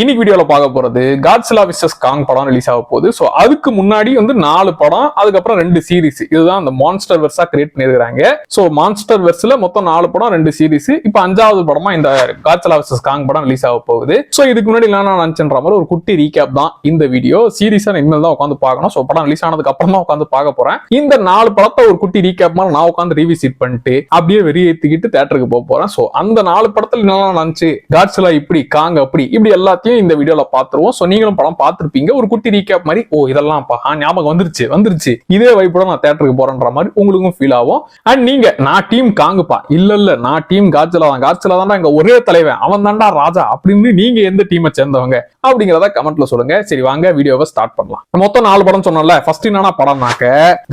இன்னைக்கு வீடியோவில் பார்க்க போகிறது காட்ஸிலா விசஸ் காங் படம் ரிலீஸ் ஆக போகுது. ஸோ அதுக்கு முன்னாடி வந்து நாலு படம் அதுக்கப்புறம் ரெண்டு சீரிஸ் இதுதான் அந்த மான்ஸ்டர் வெர்ஸாக கிரியேட் பண்ணியிருக்காங்க ஸோ மான்ஸ்டர் வெர்ஸில் மொத்தம் நாலு படம் ரெண்டு சீரிஸ் இப்போ அஞ்சாவது படமா இந்த காட்ஸிலா விசஸ் காங் படம் ரிலீஸ் ஆக போகுது. ஸோ இதுக்கு முன்னாடி நான் நினைச்சன்ற மாதிரி ஒரு குட்டி ரீகேப் தான் இந்த வீடியோ சீரிஸாக இனிமேல் தான் உட்காந்து பார்க்கணும். ஸோ படம் ரிலீஸ் ஆனதுக்கு அப்புறம் தான் உட்காந்து பார்க்க போகிறேன் இந்த நாலு படத்தை ஒரு குட்டி ரீகேப் மாதிரி நான் உட்காந்து ரீவிசிட் பண்ணிட்டு அப்படியே வெறியேற்றிக்கிட்டு தேட்டருக்கு போக போகிறேன் ஸோ அந்த நாலு படத்தில் நல்லா நினச்சி காட்ஸிலா இப்படி காங் அப்படி இப்படி எல்லாத்தையும் இந்த வீடியோல பாத்துருவோம் ஸோ நீங்களும் படம் பார்த்துருப்பீங்க. ஒரு குட்டி ரீகேப் மாதிரி ஓ இதெல்லாம்ப்பா ஆ, ஞாபகம் வந்துருச்சு வந்துருச்சு. இதே வைப்போட நான் தேட்டருக்கு போறேன்ற மாதிரி உங்களுக்கும் ஃபீல் ஆகும். அண்ட் நீங்க நான் டீம் காங்குப்பா. இல்ல இல்ல நான் டீம் காட்சிலா தான். காட்சிலா தான் இங்க ஒரே தலைவன். அவன் தான்டா ராஜா அப்படின்னு நீங்க எந்த டீமை சேர்ந்தவங்க? அப்படிங்கிறத கமெண்ட்ல சொல்லுங்க. சரி வாங்க வீடியோவை ஸ்டார்ட் பண்ணலாம். மொத்தம் நாலு படம் சொன்னோம்ல. ஃபர்ஸ்ட் என்னன்னா படம்னாக்க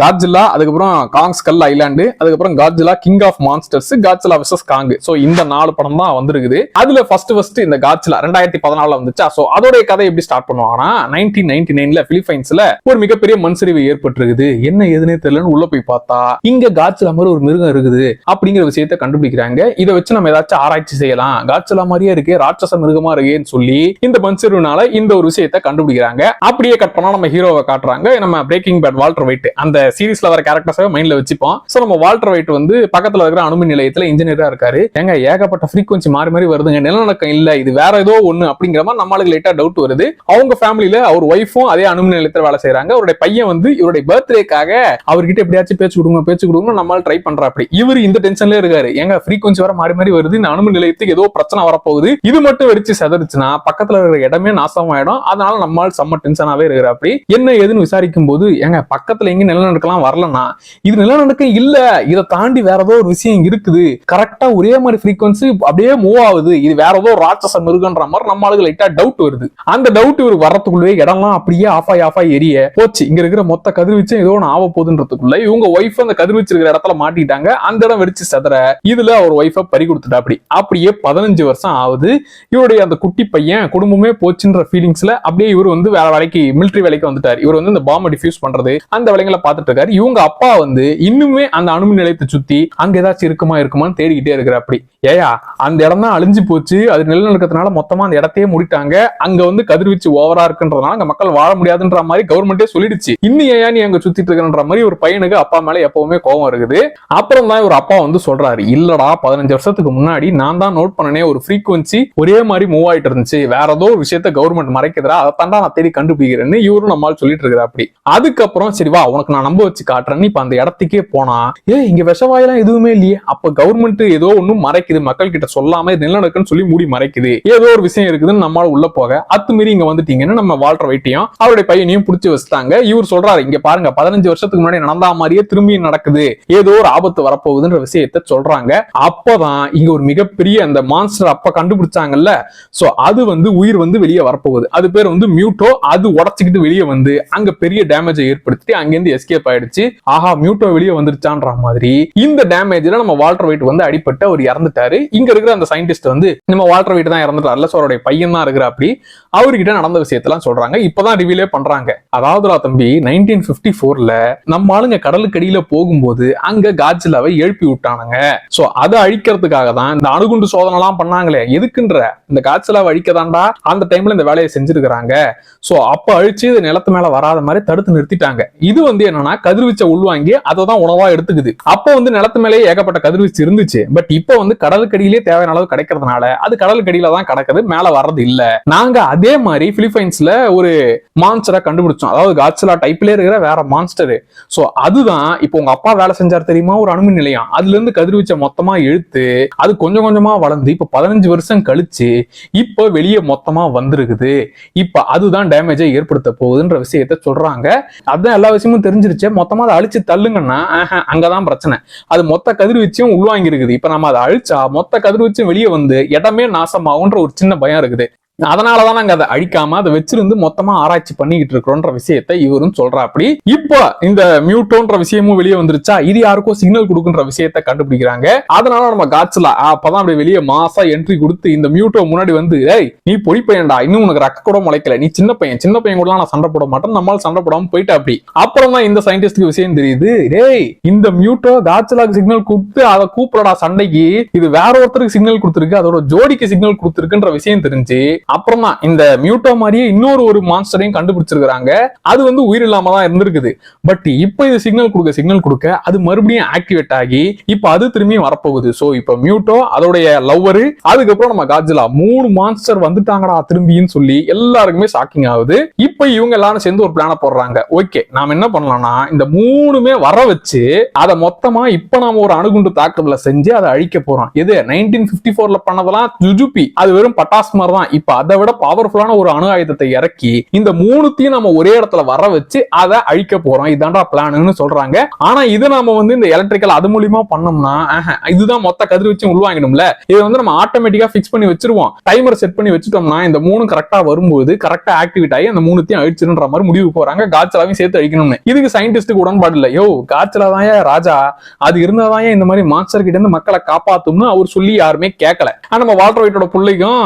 காட்ஜிலா அதுக்கப்புறம் காங்ஸ் கல் ஐலாண்டு அதுக்கப்புறம் Godzilla king of monsters Godzilla vs Kong so இந்த நாலு படம் தான் வந்திருக்குது. அதுல ஃபர்ஸ்ட் ஃபர்ஸ்ட் இந்த காட்ஜிலா ரெண்டாயிரத்தி பதினாலுல வந்துச்சா? சோ அதோடைய கதை எப்படி ஸ்டார்ட் பண்ணுவாங்கன்னா நைன்டீன் நைன்டி நைன்ல பிலிப்பைன்ஸ்ல ஒரு மிகப்பெரிய மண் சரிவு ஏற்பட்டிருக்குது. என்ன ஏதுனே தெரியலன்னு உள்ள போய் பார்த்தா இங்க காட்சிலா மாதிரி ஒரு மிருகம் இருக்குது அப்படிங்கிற விஷயத்த கண்டுபிடிக்கிறாங்க. இதை வச்சு நம்ம ஏதாச்சும் ஆராய்ச்சி செய்யலாம். காட்சிலா மாதிரியே இருக்கு ராட்சச மிருகமா இருக்கேன்னு சொல்லி இந்த மண் சரிவுனால இந்த ஒரு விஷயத்த கண்டுபிடிக்கிறாங்க. அப்படியே கட் பண்ணா நம்ம ஹீரோவை காட்டுறாங்க. நம்ம பிரேக்கிங் பேட் வால்டர் வைட் அந்த சீரீஸ்ல வர கேரக்டர்ஸாவே மைண்ட்ல வச்சுப்போம். சோ நம்ம வால்டர் வைட் வந்து பக்கத்துல இருக்கிற அணுமின் நிலையத்துல இன்ஜினியரா இருக்காரு. ஏங்க ஏகப்பட்ட ஃப்ரீக்வன்சி மாறி மாறி வருதுங்க. நிலநடுக்கம் இல்ல இது வேற ஏதோ ஒண்ணு அப்படிங்கிற மூலமா நம்மளுக்கு லேட்டா டவுட் வருது. அவங்க ஃபேமிலியில அவர் ஒய்ஃபும் அதே அணுமின் நிலையத்தில் வேலை செய்யறாங்க அவருடைய பையன் வந்து இவருடைய பர்த்டேக்காக அவர்கிட்ட எப்படியாச்சும் பேச்சு கொடுங்க பேச்சு கொடுங்க நம்மளால ட்ரை பண்ற அப்படி. இவர் இந்த டென்ஷன்ல இருக்காரு. எங்க ஃப்ரீக்வன்சி வர மாறி மாறி வருது. இந்த அணுமின் நிலையத்துக்கு ஏதோ பிரச்சனை வரப்போகுது. இது மட்டும் வெடிச்சு செதறிச்சுன்னா பக்கத்துல இருக்கிற இடமே நாசமாயிடும். அதனால நம்மளால் செம்ம டென்ஷனாவே இருக்கிற அப்படி. என்ன ஏதுன்னு விசாரிக்கும் போது ஏங்க பக்கத்துல எங்க நிலநடுக்கலாம் வரலன்னா இது நிலநடுக்கம் இல்ல. இதை தாண்டி வேற ஏதோ ஒரு விஷயம் இருக்குது. கரெக்டா ஒரே மாதிரி ஃப்ரீக்வன்சி அப்படியே மூவ் ஆகுது. இது வேற ஏதோ ராட்சச இருக்குன்ற மாதிரி நம்மளுக்கு லைட் லைட்டா டவுட் வருது. அந்த டவுட் இவருக்கு வரத்துக்குள்ளே இடம்லாம் அப்படியே ஆஃப் ஆகி ஆஃப் ஆகி எரிய போச்சு. இங்க இருக்கிற மொத்த கதிர்வீச்சும் ஏதோ ஒன்று ஆக போகுதுன்றதுக்குள்ள இவங்க ஒய்ஃப் அந்த கதிர்வீச்சு இருக்கிற இடத்துல மாட்டிட்டாங்க. அந்த இடம் வெடிச்சு செதற இதுல அவர் ஒய்ஃபை பறி கொடுத்துட்டா அப்படி அப்படியே பதினஞ்சு வருஷம் ஆகுது. இவருடைய அந்த குட்டி பையன் குடும்பமே போச்சுன்ற ஃபீலிங்ஸ்ல அப்படியே இவர் வந்து வேற வேலைக்கு மிலிட்ரி வேலைக்கு வந்துட்டார். இவர் வந்து இந்த பாம்பை டிஃபியூஸ் பண்றது அந்த வேலைகளை பார்த்துட்டு இருக்காரு இவங்க அப்பா வந்து இன்னுமே அந்த அணுமின் நிலையத்தை சுத்தி அங்க ஏதாச்சும் இருக்குமா இருக்குமான்னு தேடிக்கிட்டே இருக்கிற அப்படி ஏயா அந்த இடம் தான் அழிஞ்சு போச்சு. அது நிலநடுக்கத்தினால மொத்தமா அந்த இடத்தையே முடி முடிட்டாங்க அங்க வந்து கதிர்வீச்சு ஓவரா இருக்குன்றதுனால அங்க மக்கள் வாழ முடியாதுன்ற மாதிரி கவர்மெண்டே சொல்லிடுச்சு. இன்னும் ஏன் நீ அங்க சுத்திட்டு இருக்கன்ற மாதிரி ஒரு பையனுக்கு அப்பா மேல எப்பவுமே கோவம் இருக்குது. அப்புறம் தான் ஒரு அப்பா வந்து சொல்றாரு இல்லடா பதினஞ்சு வருஷத்துக்கு முன்னாடி நான் தான் நோட் பண்ணனே ஒரு ஃப்ரீக்வன்சி ஒரே மாதிரி மூவ் ஆயிட்டு இருந்துச்சு. வேற ஏதோ ஒரு விஷயத்த கவர்மெண்ட் மறைக்குதுடா அதை தான் நான் தேடி கண்டுபிடிக்கிறேன்னு இவரும் நம்மால் சொல்லிட்டு இருக்கிற அப்படி. அதுக்கப்புறம் சரி வா உனக்கு நான் நம்ப வச்சு காட்டுறேன்னு இப்ப அந்த இடத்துக்கே போனா ஏ இங்க விஷவாயெல்லாம் எதுவுமே இல்லையே. அப்ப கவர்மெண்ட் ஏதோ ஒன்னும் மறைக்குது. மக்கள் கிட்ட சொல்லாம நிலநடுக்கன்னு சொல்லி மூடி மறைக்குது. ஏதோ ஒரு விஷயம் இருக்குதுன்னு நம்ம நம்மளால உள்ள போக அத்துமீறி இங்க வந்துட்டீங்கன்னு நம்ம வாழ்ற வைட்டியும் அவருடைய பையனையும் புடிச்சு வச்சுட்டாங்க. இவர் சொல்றாரு இங்க பாருங்க பதினஞ்சு வருஷத்துக்கு முன்னாடி நடந்தா மாதிரியே திரும்பியும் நடக்குது. ஏதோ ஒரு ஆபத்து வரப்போகுதுன்ற விஷயத்த சொல்றாங்க. அப்பதான் இங்க ஒரு மிகப்பெரிய அந்த மான்ஸ்டர் அப்ப கண்டுபிடிச்சாங்கல்ல. சோ அது வந்து உயிர் வந்து வெளியே வரப்போகுது. அது பேர் வந்து மியூட்டோ அது உடச்சிக்கிட்டு வெளியே வந்து அங்க பெரிய டேமேஜை ஏற்படுத்தி அங்கிருந்து எஸ்கேப் ஆயிடுச்சு. ஆஹா மியூட்டோ வெளியே வந்துருச்சான்ற மாதிரி இந்த டேமேஜ்ல நம்ம வால்டர் வெயிட் வந்து அடிபட்டு அவர் இறந்துட்டாரு. இங்க இருக்கிற அந்த சயின்டிஸ்ட் வந்து நம்ம வால்டர் வெயிட் தான் இறந்துட்டார்ல சோ அவருடைய பையன் தான் இருக்கிற அப்படி அவர்கிட்ட நடந்த விஷயத்தெல்லாம் சொல்றாங்க. இப்பதான் ரிவீலே பண்றாங்க. அதாவதுடா தம்பி நைன்டீன் பிப்டி போர்ல நம்ம ஆளுங்க கடலுக்கு அடியில போகும்போது அங்க காட்சிலாவை எழுப்பி விட்டானுங்க. சோ அதை அழிக்கிறதுக்காக தான் இந்த அணுகுண்டு சோதனை எல்லாம் பண்ணாங்களே. எதுக்குன்ற? இந்த காய்ச்சலாவை அழிக்கதாண்டா? அந்த டைம்ல இந்த வேலையை செஞ்சிருக்கிறாங்க. சோ அப்ப அழிச்சு இது நிலத்து மேல வராத மாதிரி தடுத்து நிறுத்திட்டாங்க. இது வந்து என்னன்னா கதிர்வீச்சை உள்வாங்கி அதை தான் உணவா எடுத்துக்குது. அப்ப வந்து நிலத்து மேலேயே ஏகப்பட்ட கதிர்வீச்சு இருந்துச்சு. பட் இப்ப வந்து கடலுக்கடியிலே தேவையான அளவு கிடைக்கிறதுனால அது கடலுக்கடியில தான் கிடக்குது மேல வர்றது இல்லை. இல்ல. நாங்க அதே மாதிரி பிலிப்பைன்ஸ்ல ஒரு மான்ஸ்டரா கண்டுபிடிச்சோம். அதாவது காட்சிலா டைப்ல இருக்கிற வேற மான்ஸ்டர் சோ அதுதான் இப்போ உங்க அப்பா வேலை செஞ்சார் தெரியுமா? ஒரு அணுமின் நிலையம். அதுல இருந்து கதிர்வீச்சை மொத்தமா இழுத்து அது கொஞ்சம் கொஞ்சமா வளர்ந்து இப்ப பதினஞ்சு வருஷம் கழிச்சு இப்ப வெளியே மொத்தமா வந்திருக்குது. இப்ப அதுதான் டேமேஜை ஏற்படுத்த போகுதுன்ற விஷயத்த சொல்றாங்க. அதான் எல்லா விஷயமும் தெரிஞ்சிருச்சு. மொத்தமா அதை அழிச்சு தள்ளுங்கன்னா அங்கதான் பிரச்சனை. அது மொத்த கதிர்வீச்சும் உள்வாங்கி இருக்குது இப்ப நம்ம அதை அழிச்சா மொத்த கதிர்வீச்சும் வெளியே வந்து இடமே நாசமாகுன்ற ஒரு சின்ன பயம் இருக்குது. அதனாலதான் நாங்க அதை அழிக்காம அதை வச்சிருந்து மொத்தமா ஆராய்ச்சி பண்ணிக்கிட்டு இருக்கிறோன்ற விஷயத்தை இவரும் சொல்றாப்படி. இப்போ இந்த மியூட்டோன்ற விஷயமும் வெளியே வந்துருச்சா? இது யாருக்கோ சிக்னல் கொடுக்குன்ற விஷயத்த கண்டுபிடிக்கிறாங்க. அதனால நம்ம காட்சிலா அப்பதான் அப்படி வெளியே மாசா என்ட்ரி கொடுத்து இந்த மியூட்டோ முன்னாடி வந்து ஏய் நீ பொடி பையன்டா இன்னும் உனக்கு ரக்க கூட முளைக்கல. நீ சின்ன பையன் சின்ன பையன் கூட நான் சண்டை போட மாட்டேன். நம்மளால சண்டை போடாம போயிட்டா அப்படி அப்புறம் தான் இந்த சயின்டிஸ்டுக்கு விஷயம் தெரியுது டேய் இந்த மியூட்டோ காட்சிலாக்கு சிக்னல் கொடுத்து அதை கூப்பிடடா சண்டைக்கு. இது வேற ஒருத்தருக்கு சிக்னல் கொடுத்துருக்கு. அதோட ஜோடிக்கு சிக்னல் கொடுத்துருக்குன்ற விஷயம் தெரிஞ்சு அப்புறம் இந்த மியூட்டோ மாதிரியே இன்னொரு ஒரு மான்ஸ்டரையும் கண்டுபிடிச்சிருக்காங்க அது வந்து உயிர் இல்லாம தான் இருந்திருக்குது. பட் இப்போ இது சிக்னல் கொடுக்க சிக்னல் கொடுக்க அது மறுபடியும் ஆக்டிவேட் ஆகி இப்போ அது திரும்பியும் வரப்போகுது. ஸோ இப்போ மியூட்டோ அதோடைய லவ்வரு அதுக்கப்புறம் நம்ம காஜிலா மூணு மான்ஸ்டர் வந்துட்டாங்கடா திரும்பின்னு சொல்லி எல்லாருக்குமே ஷாக்கிங் ஆகுது. இப்போ இவங்க எல்லாரும் சேர்ந்து ஒரு பிளான போடுறாங்க. ஓகே நாம என்ன பண்ணலாம்னா இந்த மூணுமே வர வச்சு அதை மொத்தமா இப்ப நாம ஒரு அணுகுண்டு தாக்குதல செஞ்சு அதை அழிக்க போறோம். எது? நைன்டீன் பிப்டி போர்ல பண்ணதெல்லாம் ஜுஜுபி. அது வெறும் பட்டாஸ் மாதிரி தான் இப்ப அதை விட பவர்ஃபுல்லான ஒரு அணு ஆயுதத்தை இறக்கி இந்த மூணுத்தையும் நம்ம ஒரே இடத்துல வர வச்சு அதை அழிக்க போறோம். இதான்டா பிளான்னு சொல்றாங்க. ஆனா இது நம்ம வந்து இந்த எலக்ட்ரிக்கல் அது மூலியமா பண்ணோம்னா இதுதான் மொத்த கதிர் உள்வாங்கணும்ல இதை வந்து நம்ம ஆட்டோமேட்டிக்கா பிக்ஸ் பண்ணி வச்சிருவோம். டைமர் செட் பண்ணி வச்சுட்டோம்னா இந்த மூணு கரெக்டா வரும்போது கரெக்டா ஆக்டிவேட் ஆகி அந்த மூணுத்தையும் அழிச்சிருன்ற மாதிரி முடிவு போறாங்க. காய்ச்சலாவையும் சேர்த்து அழிக்கணும்னு. இதுக்கு சயின்டிஸ்டுக்கு உடன்பாடு இல்லை. யோ காய்ச்சலா தான் ராஜா? அது இருந்தாதான் இந்த மாதிரி மாஸ்டர் கிட்ட இருந்து மக்களை காப்பாத்தும்னு அவர் சொல்லி யாருமே கேட்கல. நம்ம வால்டர் ஒயிட்டோட பிள்ளைக்கும்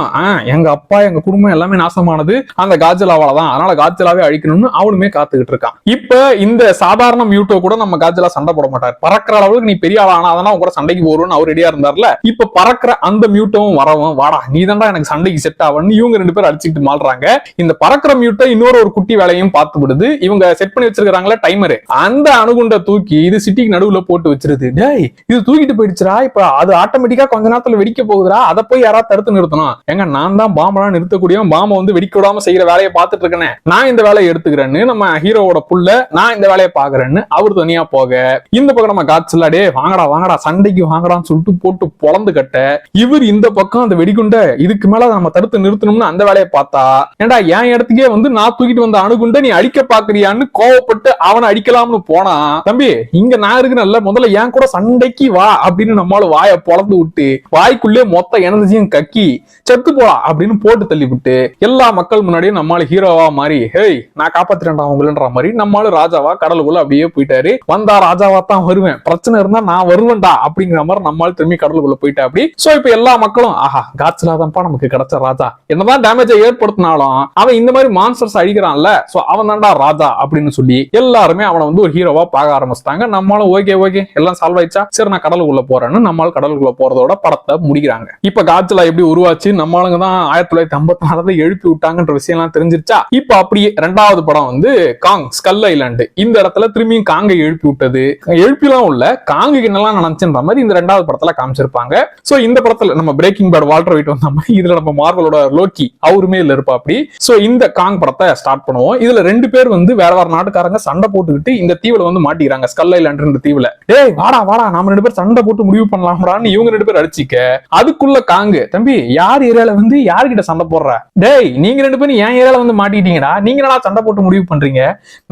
எங்க அப்பா எங்க குடும்பம் எல்லாமே நாசமானது. அந்த காஜலாவால தான். அதனால காஜலாவே அழிக்கணும்னு அவனுமே காத்துக்கிட்டு இருக்கான். இப்ப இந்த சாதாரண மியூட்டோ கூட நம்ம காஜலா சண்டை போட மாட்டார். பறக்கிற அளவுக்கு நீ பெரிய ஆளா ஆனா கூட சண்டைக்கு போறோம்னு அவர் ரெடியா இருந்தார்ல. இப்ப பறக்கிற அந்த மியூட்டோவும் வரவும் வாடா நீ எனக்கு சண்டைக்கு செட் ஆவன்னு இவங்க ரெண்டு பேரும் அடிச்சுக்கிட்டு மாள்றாங்க இந்த பறக்கிற மியூட்டோ இன்னொரு ஒரு குட்டி வேலையும் பார்த்து விடுது. இவங்க செட் பண்ணி வச்சிருக்காங்களே டைமர் அந்த அணுகுண்ட தூக்கி இது சிட்டிக்கு நடுவுல போட்டு வச்சிருது. டேய் இது தூக்கிட்டு போயிடுச்சுடா. இப்ப அது ஆட்டோமேட்டிக்கா கொஞ்ச நேரத்துல வெடிக்க போகுதுடா. அதை போய் யாராவது தடுத்து நிறுத்தணும். எங்க நான் தான் பாம்பெல்லாம் நிறுத்தக்கூடிய பாம்பை வந்து வெடிக்க விடாம செய்யற வேலையை பார்த்துட்டு இருக்கேன். நான் இந்த வேலையை எடுத்துக்கிறேன்னு நம்ம ஹீரோவோட புள்ள நான் இந்த வேலையை பாக்குறேன்னு அவர் தனியா போக. இந்த பக்கம் நம்ம காட்சில டே வாங்கடா வாங்கடா சண்டைக்கு வாங்கடான்னு சொல்லிட்டு போட்டு பொழந்து கட்ட இவர் இந்த பக்கம் அந்த வெடிகுண்ட இதுக்கு மேல நம்ம தடுத்து நிறுத்தணும்னு அந்த வேலையை பார்த்தா ஏன்டா என் இடத்துக்கே வந்து நான் தூக்கிட்டு வந்த அணுகுண்ட நீ அடிக்க பாக்குறியான்னு கோவப்பட்டு அவனை அடிக்கலாம்னு போனா தம்பி இங்க நான் இருக்கிறேன்ல முதல்ல என் கூட சண்டைக்கு வா அப்படின்னு நம்மளால வாயை பொழந்து விட்டு வாய்க்குள்ளே மொத்த எனர்ஜியும் கக்கி செத்து போலாம் அப்படின்னு ஓட்டு தள்ளி விட்டு எல்லா மக்கள் முன்னாடியும் நம்மால ஹீரோவா மாறி ஹேய் நான் காப்பாத்துறேன்டா உங்களன்ற மாதிரி நம்மளும் ராஜாவா கடலுக்குள்ள அப்படியே போயிட்டாரு. வந்தா ராஜாவா தான் வருவேன். பிரச்சனை இருந்தா நான் வருவேன்டா அப்படிங்கிற மாதிரி நம்மால் திரும்பி கடலுக்குள்ள போயிட்டா அப்படி. சோ இப்ப எல்லா மக்களும் ஆஹா காட்சிலா தான்ப்பா நமக்கு கிடைச்ச ராஜா. என்னதான் டேமேஜை ஏற்படுத்தினாலும் அவன் இந்த மாதிரி மான்ஸ்டர்ஸ் அழிக்கிறான்ல. சோ அவன் தான்டா ராஜா அப்படின்னு சொல்லி எல்லாருமே அவனை வந்து ஒரு ஹீரோவா பார்க்க ஆரம்பிச்சிட்டாங்க. நம்மளும் ஓகே ஓகே எல்லாம் சால்வ் ஆயிடுச்சா? சரி நான் கடலுக்குள்ள போறேன்னு நம்மளால கடலுக்குள்ள போறதோட படத்தை முடிக்கிறாங்க. இப்ப காட்சிலா எப்படி உருவாச்சு? நம்மளுங்க தான் ஆயிரத்தி தொள்ளாயிரத்தி தொள்ளாயிரத்தி ஐம்பத்தி நாலுல எழுப்பி விட்டாங்கன்ற விஷயம் எல்லாம் தெரிஞ்சிருச்சா? இப்ப அப்படியே ரெண்டாவது படம் வந்து காங் ஸ்கல் ஐலாண்டு இந்த இடத்துல திரும்பியும் காங்கை எழுப்பி விட்டது. எழுப்பிலாம் உள்ள காங்கு என்னெல்லாம் நினைச்சுன்ற மாதிரி இந்த ரெண்டாவது படத்துல காமிச்சிருப்பாங்க. சோ இந்த படத்துல நம்ம பிரேக்கிங் பேட் வால்டர் வெயிட் வந்த மாதிரி இதுல நம்ம மார்வலோட லோக்கி அவருமே இல்ல இருப்பா அப்படி சோ இந்த காங் படத்தை ஸ்டார்ட் பண்ணுவோம். இதுல ரெண்டு பேர் வந்து வேற வேற நாட்டுக்காரங்க சண்டை போட்டுக்கிட்டு இந்த தீவுல வந்து மாட்டிக்கிறாங்க. ஸ்கல் ஐலாண்டுன்ற தீவுல. டேய் வாடா வாடா நாம ரெண்டு பேர் சண்டை போட்டு முடிவு பண்ணலாம்டான்னு இவங்க ரெண்டு பேர் அடிச்சிக்க. அதுக்குள்ள காங்கு தம்பி யார் ஏரியால வந்து யார்கிட்ட சண்டை போடுற. டேய் நீங்க ரெண்டு பேரும் என் ஏரியால வந்து மாட்டிக்கிட்டீங்கடா. நீங்க நல்லா சண்டை போட்டு முடிவு பண்றீங்க?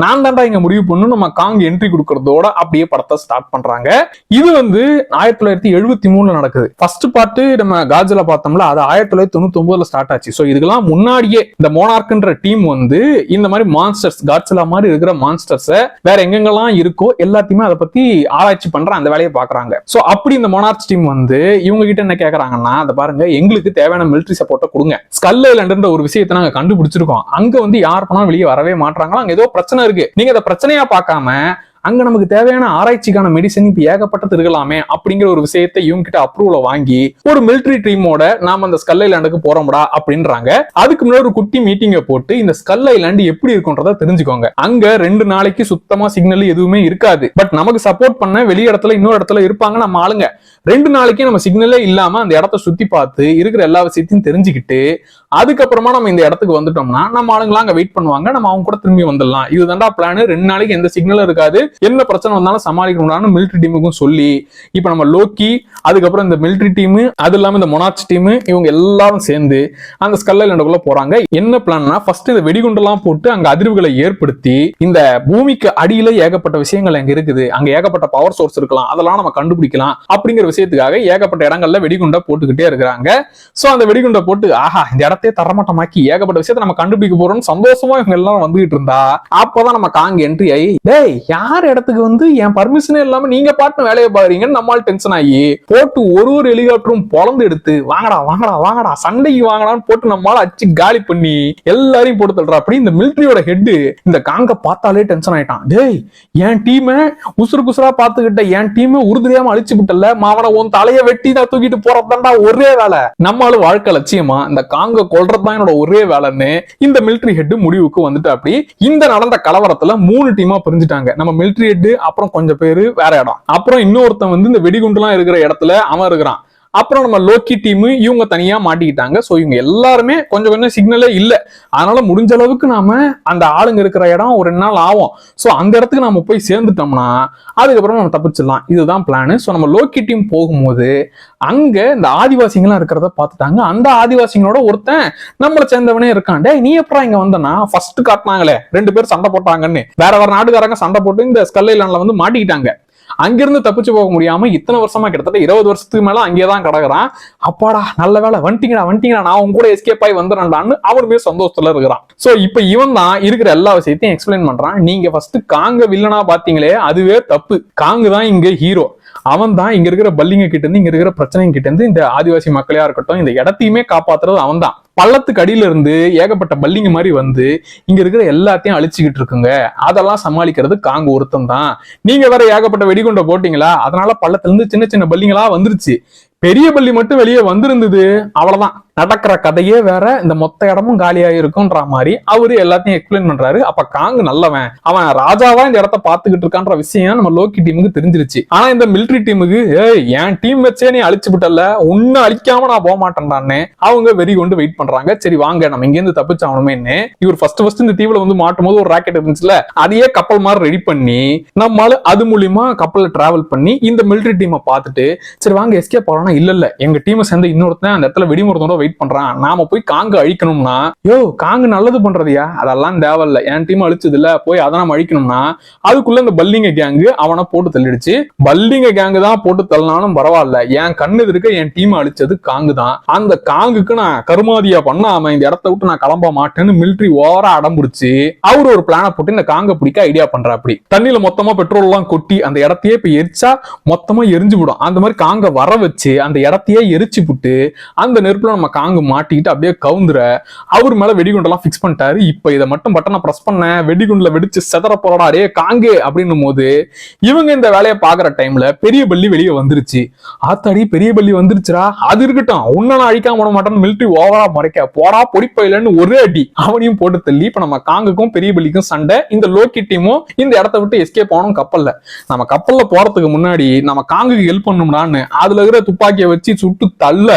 நான் தான்டா இங்க முடிவு பண்ணு நம்ம காங் என்ட்ரி கொடுக்கறதோட அப்படியே படத்தை ஸ்டார்ட் பண்றாங்க. இது வந்து ஆயிரத்தி தொள்ளாயிரத்தி எழுபத்தி மூணுல நடக்குது. ஃபர்ஸ்ட் பார்ட் நம்ம காஜில பார்த்தோம்ல அது ஆயிரத்தி தொள்ளாயிரத்தி தொண்ணூத்தி ஒன்பதுல ஸ்டார்ட் ஆச்சு. ஸோ இதுக்கெல்லாம் முன்னாடியே இந்த மோனார்க்ன்ற டீம் வந்து இந்த மாதிரி மான்ஸ்டர்ஸ் காட்சிலா மாதிரி இருக்கிற மான்ஸ்டர்ஸ வேற எங்கெங்கெல்லாம் இருக்கோ எல்லாத்தையுமே அதை பத்தி ஆராய்ச்சி பண்ற அந்த வேலையை பாக்குறாங்க சோ அப்படி இந்த மோனார்க்ஸ் டீம் வந்து இவங்க கிட்ட என்ன கேட்கறாங்கன்னா அதை பாருங்க எங்களுக்கு தேவையான மிலிட்டரி சப்போர்ட்டை கொடுங்க. ஸ்கல் ஐலண்டுன்ற ஒரு விஷயத்தை நாங்க கண்டுபிடிச்சிருக்கோம். அங்க வந்து யார் போனாலும் வெளியே வரவே மாட்டாங்களா அங்க ஏதோ பிரச்சனை இருக்கு. நீங்க அதை பிரச்சனையா பார்க்காம அங்க நமக்கு தேவையான ஆராய்ச்சிக்கான மெடிசன் இப்ப ஏகப்பட்டது இருக்கலாமே அப்படிங்கிற ஒரு விஷயத்தை இவங்க கிட்ட அப்ரூவல வாங்கி ஒரு மிலிட்டரி டீமோட நாம அந்த ஸ்கல் ஐலாண்டுக்கு போறோம்டா அப்படின்றாங்க. அதுக்கு முன்னாடி ஒரு குட்டி மீட்டிங்கை போட்டு இந்த ஸ்கல் ஐலாண்டு எப்படி இருக்குன்றத தெரிஞ்சுக்கோங்க. அங்க ரெண்டு நாளைக்கு சுத்தமா சிக்னல் எதுவுமே இருக்காது. பட் நமக்கு சப்போர்ட் பண்ண வெளி இடத்துல இன்னொரு இடத்துல இருப்பாங்க நம்ம ஆளுங்க. ரெண்டு நாளைக்கு நம்ம சிக்னலே இல்லாம அந்த இடத்த சுத்தி பார்த்து இருக்கிற எல்லா விஷயத்தையும் தெரிஞ்சுக்கிட்டு அதுக்கப்புறமா நம்ம இந்த இடத்துக்கு வந்துட்டோம்னா நம்ம ஆளுங்களாம் அங்க வெயிட் பண்ணுவாங்க. நம்ம அவங்க கூட திரும்பி வந்துடலாம். இதுதான்டா பிளான் ரெண்டு நாளைக்கு எந்த சிக்னலும் இருக்காது. என்ன பிரச்சனை வந்தாலும் சமாளிக்கணும்னு மிலிட்டரி டீமுக்கும் சொல்லி இப்ப நம்ம லோக்கி அதுக்கப்புறம் இந்த மிலிட்டரி டீம் அது இல்லாம இந்த மொனாச் டீமு இவங்க எல்லாரும் சேர்ந்து அந்த ஸ்கல் ஐலண்டுக்குள்ள போறாங்க. என்ன பிளான்னா ஃபர்ஸ்ட் இந்த வெடிகுண்டெல்லாம் போட்டு அங்க அதிர்வுகளை ஏற்படுத்தி இந்த பூமிக்கு அடியில ஏகப்பட்ட விஷயங்கள் அங்க இருக்குது. அங்க ஏகப்பட்ட பவர் சோர்ஸ் இருக்கலாம். அதெல்லாம் நம்ம கண்டுபிடிக்கலாம் அப்படிங்கிற விஷயத்துக்காக ஏகப்பட்ட இடங்கள்ல வெடிகுண்டை போட்டுக்கிட்டே இருக்கிறாங்க. சோ அந்த வெடிகுண்டை போட்டு ஆஹா இந்த இடத்தையே தரமட்டமாக்கி ஏகப்பட்ட விஷயத்தை நம்ம கண்டுபிடிக்க போறோம்னு சந்தோஷமா இவங்க எல்லாம் வந்துகிட்டு இருந்தா அப்பதான் நம்ம காங்க என்ட்ரி ஆகி டேய் யார் யார் இடத்துக்கு வந்து என் பர்மிஷனே இல்லாம நீங்க பாட்டு வேலையை பாக்குறீங்கன்னு நம்மால் டென்ஷன் ஆகி போட்டு ஒரு ஒரு ஹெலிகாப்டரும் பொழந்து எடுத்து வாங்கடா வாங்கடா வாங்கடா சண்டைக்கு வாங்கடான்னு போட்டு நம்மால அச்சு காலி பண்ணி எல்லாரையும் போட்டு தள்ளுறா. அப்படி இந்த மிலிட்ரியோட ஹெட் இந்த காங்க பார்த்தாலே டென்ஷன் ஆயிட்டான். டேய் என் டீமை உசுறு குசுரா பாத்துக்கிட்ட என் டீமை உறுதியாம அழிச்சு விட்டல மாவன உன் தலைய வெட்டி நான் தூக்கிட்டு போறதாண்டா ஒரே வேலை. நம்மளால வாழ்க்கை லட்சியமா இந்த காங்க கொல்றதுதான் என்னோட ஒரே வேலைன்னு இந்த மிலிட்டரி ஹெட் முடிவுக்கு வந்துட்டு அப்படி இந்த நடந்த கலவரத்துல மூணு டீமா பிரிஞ்சுட்டாங்க. நம்ம மிலிட்ரி ஹெட் அப்புறம் கொஞ்சம் பேர் வேற இடம். அப்புறம் இன்னொருத்தன் வந்து இந்த வெடிகுண்டுலாம் இருக்கிற இடத்துல அவன் இருக்கிறான். அப்புறம் நம்ம லோக்கி டீமு இவங்க தனியா மாட்டிக்கிட்டாங்க. ஸோ இவங்க எல்லாருமே கொஞ்சம் கொஞ்சம் சிக்னலே இல்லை. அதனால முடிஞ்ச அளவுக்கு நாம அந்த ஆளுங்க இருக்கிற இடம் ஒரு ரெண்டு நாள் ஆகும். ஸோ அந்த இடத்துக்கு நம்ம போய் சேர்ந்துட்டோம்னா அதுக்கப்புறம் நம்ம தப்பிச்சிடலாம். இதுதான் பிளானு ஸோ நம்ம லோக்கி டீம் போகும்போது அங்க இந்த ஆதிவாசிங்களாம் இருக்கிறத பார்த்துட்டாங்க. அந்த ஆதிவாசிங்களோட ஒருத்தன் நம்மளை சேர்ந்தவனே இருக்கான். நீ எப்படா இங்க வந்தனா? ஃபர்ஸ்ட் காட்டினாங்களே. ரெண்டு பேர் சண்டை போட்டாங்கன்னு. வேற வேற நாட்டுக்காரங்க சண்டை போட்டு இந்த ஸ்கல்லைலாண்ட்ல வந்து மாட்டிக்கிட்டாங்க. அங்கிருந்து தப்பிச்சு போக முடியாம இத்தனை வருஷமா கிட்டத்தட்ட இருபது வருஷத்துக்கு மேல அங்கே தான் கிடக்குறான் அப்பாடா நல்ல வேலை வந்துட்டீங்கடா வந்துட்டீங்கடா நான் உங்க கூட எஸ்கேப் ஆகி வந்துடுறேன்டான்னு அவருமே சந்தோஷத்துல இருக்கிறான். சோ இப்ப இவன் தான் இருக்கிற எல்லா விஷயத்தையும் எக்ஸ்பிளைன் பண்றான். நீங்க ஃபர்ஸ்ட் காங்க வில்லனா பாத்தீங்களே அதுவே தப்பு. காங்கு தான் இங்க ஹீரோ அவன் தான் இங்க இருக்கிற பல்லிங்க கிட்ட இருந்து இங்க இருக்கிற பிரச்சனைங்க கிட்ட இருந்து இந்த ஆதிவாசி மக்களையா இருக்கட்டும் இந்த இடத்தையுமே காப்பாத்துறது அவன் தான் பள்ளத்துக்கு அடியில இருந்து ஏகப்பட்ட பல்லிங்க மாதிரி வந்து இங்க இருக்கிற எல்லாத்தையும் அழிச்சுக்கிட்டு இருக்குங்க. அதெல்லாம் சமாளிக்கிறது காங்க ஒருத்தம் தான். நீங்க வேற ஏகப்பட்ட வெடிகுண்டை போட்டீங்களா? அதனால பள்ளத்துல இருந்து சின்ன சின்ன பல்லிங்களா வந்துருச்சு. பெரிய பள்ளி மட்டும் வெளியே வந்திருந்தது. அவ்வளவுதான். நடக்கிற கதையே வேற. இந்த மொத்த இடமும் காலியா இருக்கும்ன்ற மாதிரி அவரு எல்லாத்தையும் எக்ஸ்பிளைன் பண்றாரு. அப்ப காங்கு நல்லவன். அவன் ராஜாவா இந்த இடத்த பாத்துக்கிட்டு இருக்கான்ற விஷயம் நம்ம லோக்கி டீமுக்கு தெரிஞ்சிருச்சு. ஆனா இந்த மிலிட்டரி டீமுக்கு ஏய் என் டீம் வச்சே நீ அழிச்சு விட்டல உன்னை அழிக்காம நான் போக மாட்டேன்டான்னு அவங்க வெறி கொண்டு வெயிட் பண்றாங்க. சரி வாங்க நம்ம இங்க இருந்து இவர் ஃபர்ஸ்ட் ஃபர்ஸ்ட் இந்த தீவுல வந்து மாட்டும் போது ஒரு ராக்கெட் இருந்துச்சுல அதையே கப்பல் மாதிரி ரெடி பண்ணி நம்மளால அது மூலியமா கப்பல்ல டிராவல் பண்ணி இந்த மிலிட்டரி டீமை பார்த்துட்டு சரி வாங்க எஸ்கேப் போகலாம் இல்ல இல்ல. எங்க டீமை சேர்ந்த இன்னொருத்தன் அந்த இடத்துல வெடிமுறதோட வெயிட் பண்றான். நாம போய் காங்க அழிக்கணும்னா யோ காங்கு நல்லது பண்றதையா? அதெல்லாம் தேவையில்ல. என் டீம் அழிச்சது இல்ல போய் அதை நம்ம அழிக்கணும்னா அதுக்குள்ள இந்த பல்லிங்க கேங்கு அவனை போட்டு தள்ளிடுச்சு. பல்லிங்க கேங்கு தான் போட்டு தள்ளினாலும் பரவாயில்ல. என் கண்ணு இருக்க என் டீம் அழிச்சது காங்கு தான் அந்த காங்குக்கு நான் கருமாதியா பண்ணாம இந்த இடத்த விட்டு நான் கிளம்ப மாட்டேன்னு மிலிட்டரி ஓவரா அடம்பிடிச்சு அவர் ஒரு பிளான போட்டு இந்த காங்க பிடிக்க ஐடியா பண்றா அப்படி தண்ணியில மொத்தமா பெட்ரோல் எல்லாம் கொட்டி அந்த இடத்தையே இப்ப எரிச்சா மொத்தமா எரிஞ்சு விடும் அந்த மாதிரி காங்க வர வச்சு அந்த இடத்தையே எரிச்சு விட்டு அந்த நெருப்புல நம்ம காங்கு மாட்டிக்கிட்டு அப்படியே கவுந்துற அவர் மேல வெடிகுண்டெல்லாம் பிக்ஸ் பண்ணிட்டாரு. இப்ப இதை மட்டும் பட்டனை பிரஸ் பண்ண வெடிகுண்டுல வெடிச்சு செதற போறடா டே காங்கு அப்படின்னும் போது இவங்க இந்த வேலையை பாக்குற டைம்ல பெரிய பள்ளி வெளியே வந்துருச்சு. ஆத்தாடி பெரிய பள்ளி வந்துருச்சுடா. அது இருக்கட்டும். உன்ன நான் அழிக்காம விட மாட்டேன்னு மிலிட்டரி ஓவரா முறைக்க. போடா பொடிப்பயிலன்னு ஒரே அடி. அவனையும் போட்டு தள்ளி இப்ப நம்ம காங்குக்கும் பெரிய பலிக்கும் சண்டை. இந்த லோக்கி டீமும் இந்த இடத்த விட்டு எஸ்கேப் ஆகணும் கப்பல்ல. நம்ம கப்பல்ல போறதுக்கு முன்னாடி நம்ம காங்குக்கு ஹெல்ப் பண்ணணும்டான்னு அதுல இருக்கிற துப்பாக்கியை வச்சு சுட்டு தள்ள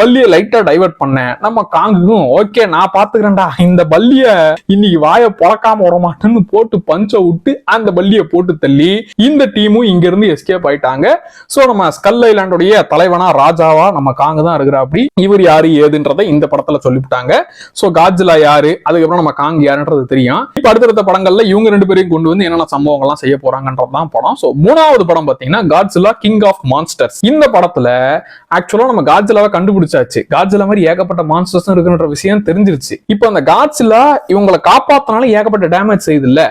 பல்லிய லைட்டா டைவர்ட் பண்ண நம்ம காங்குக்கும் ஓகே நான் பாத்துக்கிறேன்டா. இந்த பல்லிய இன்னைக்கு வாய பொழக்காம விட மாட்டேன்னு போட்டு பஞ்ச விட்டு அந்த பல்லிய போட்டு தள்ளி இந்த டீமும் இங்க இருந்து எஸ்கேப் ஆயிட்டாங்க. சோ நம்ம ஸ்கல் ஐலாண்டுடைய தலைவனா ராஜாவா நம்ம காங்கு தான் இருக்கிற அப்படி இவர் யாரு ஏதுன்றதை இந்த படம் படத்துல சொல்லிவிட்டாங்க. சோ காஜ்லா யாரு? அதுக்கப்புறம் நம்ம காங் யாருன்றது தெரியும். இப்ப அடுத்தடுத்த படங்கள்ல இவங்க ரெண்டு பேரையும் கொண்டு வந்து என்னென்ன சம்பவங்கள்லாம் செய்ய போறாங்கன்றது தான் படம். சோ மூணாவது படம் பாத்தீங்கன்னா காட்ஸிலா கிங் ஆஃப் மான்ஸ்டர்ஸ் இந்த படத்துல ஆக்சுவலா நம்ம காட்ஸிலாவை கண்டுபிடிச்சாச்சு. காட்ஸிலா மாதிரி ஏகப்பட்ட மான்ஸ்டர்ஸ் இருக்குன்ற விஷயம் தெரிஞ்சிருச்சு. இப்போ அந்த காட்ஸிலா இவங்களை காப்பாத்தினால ஏகப்பட்ட டேமேஜ் செய்யுது இல்ல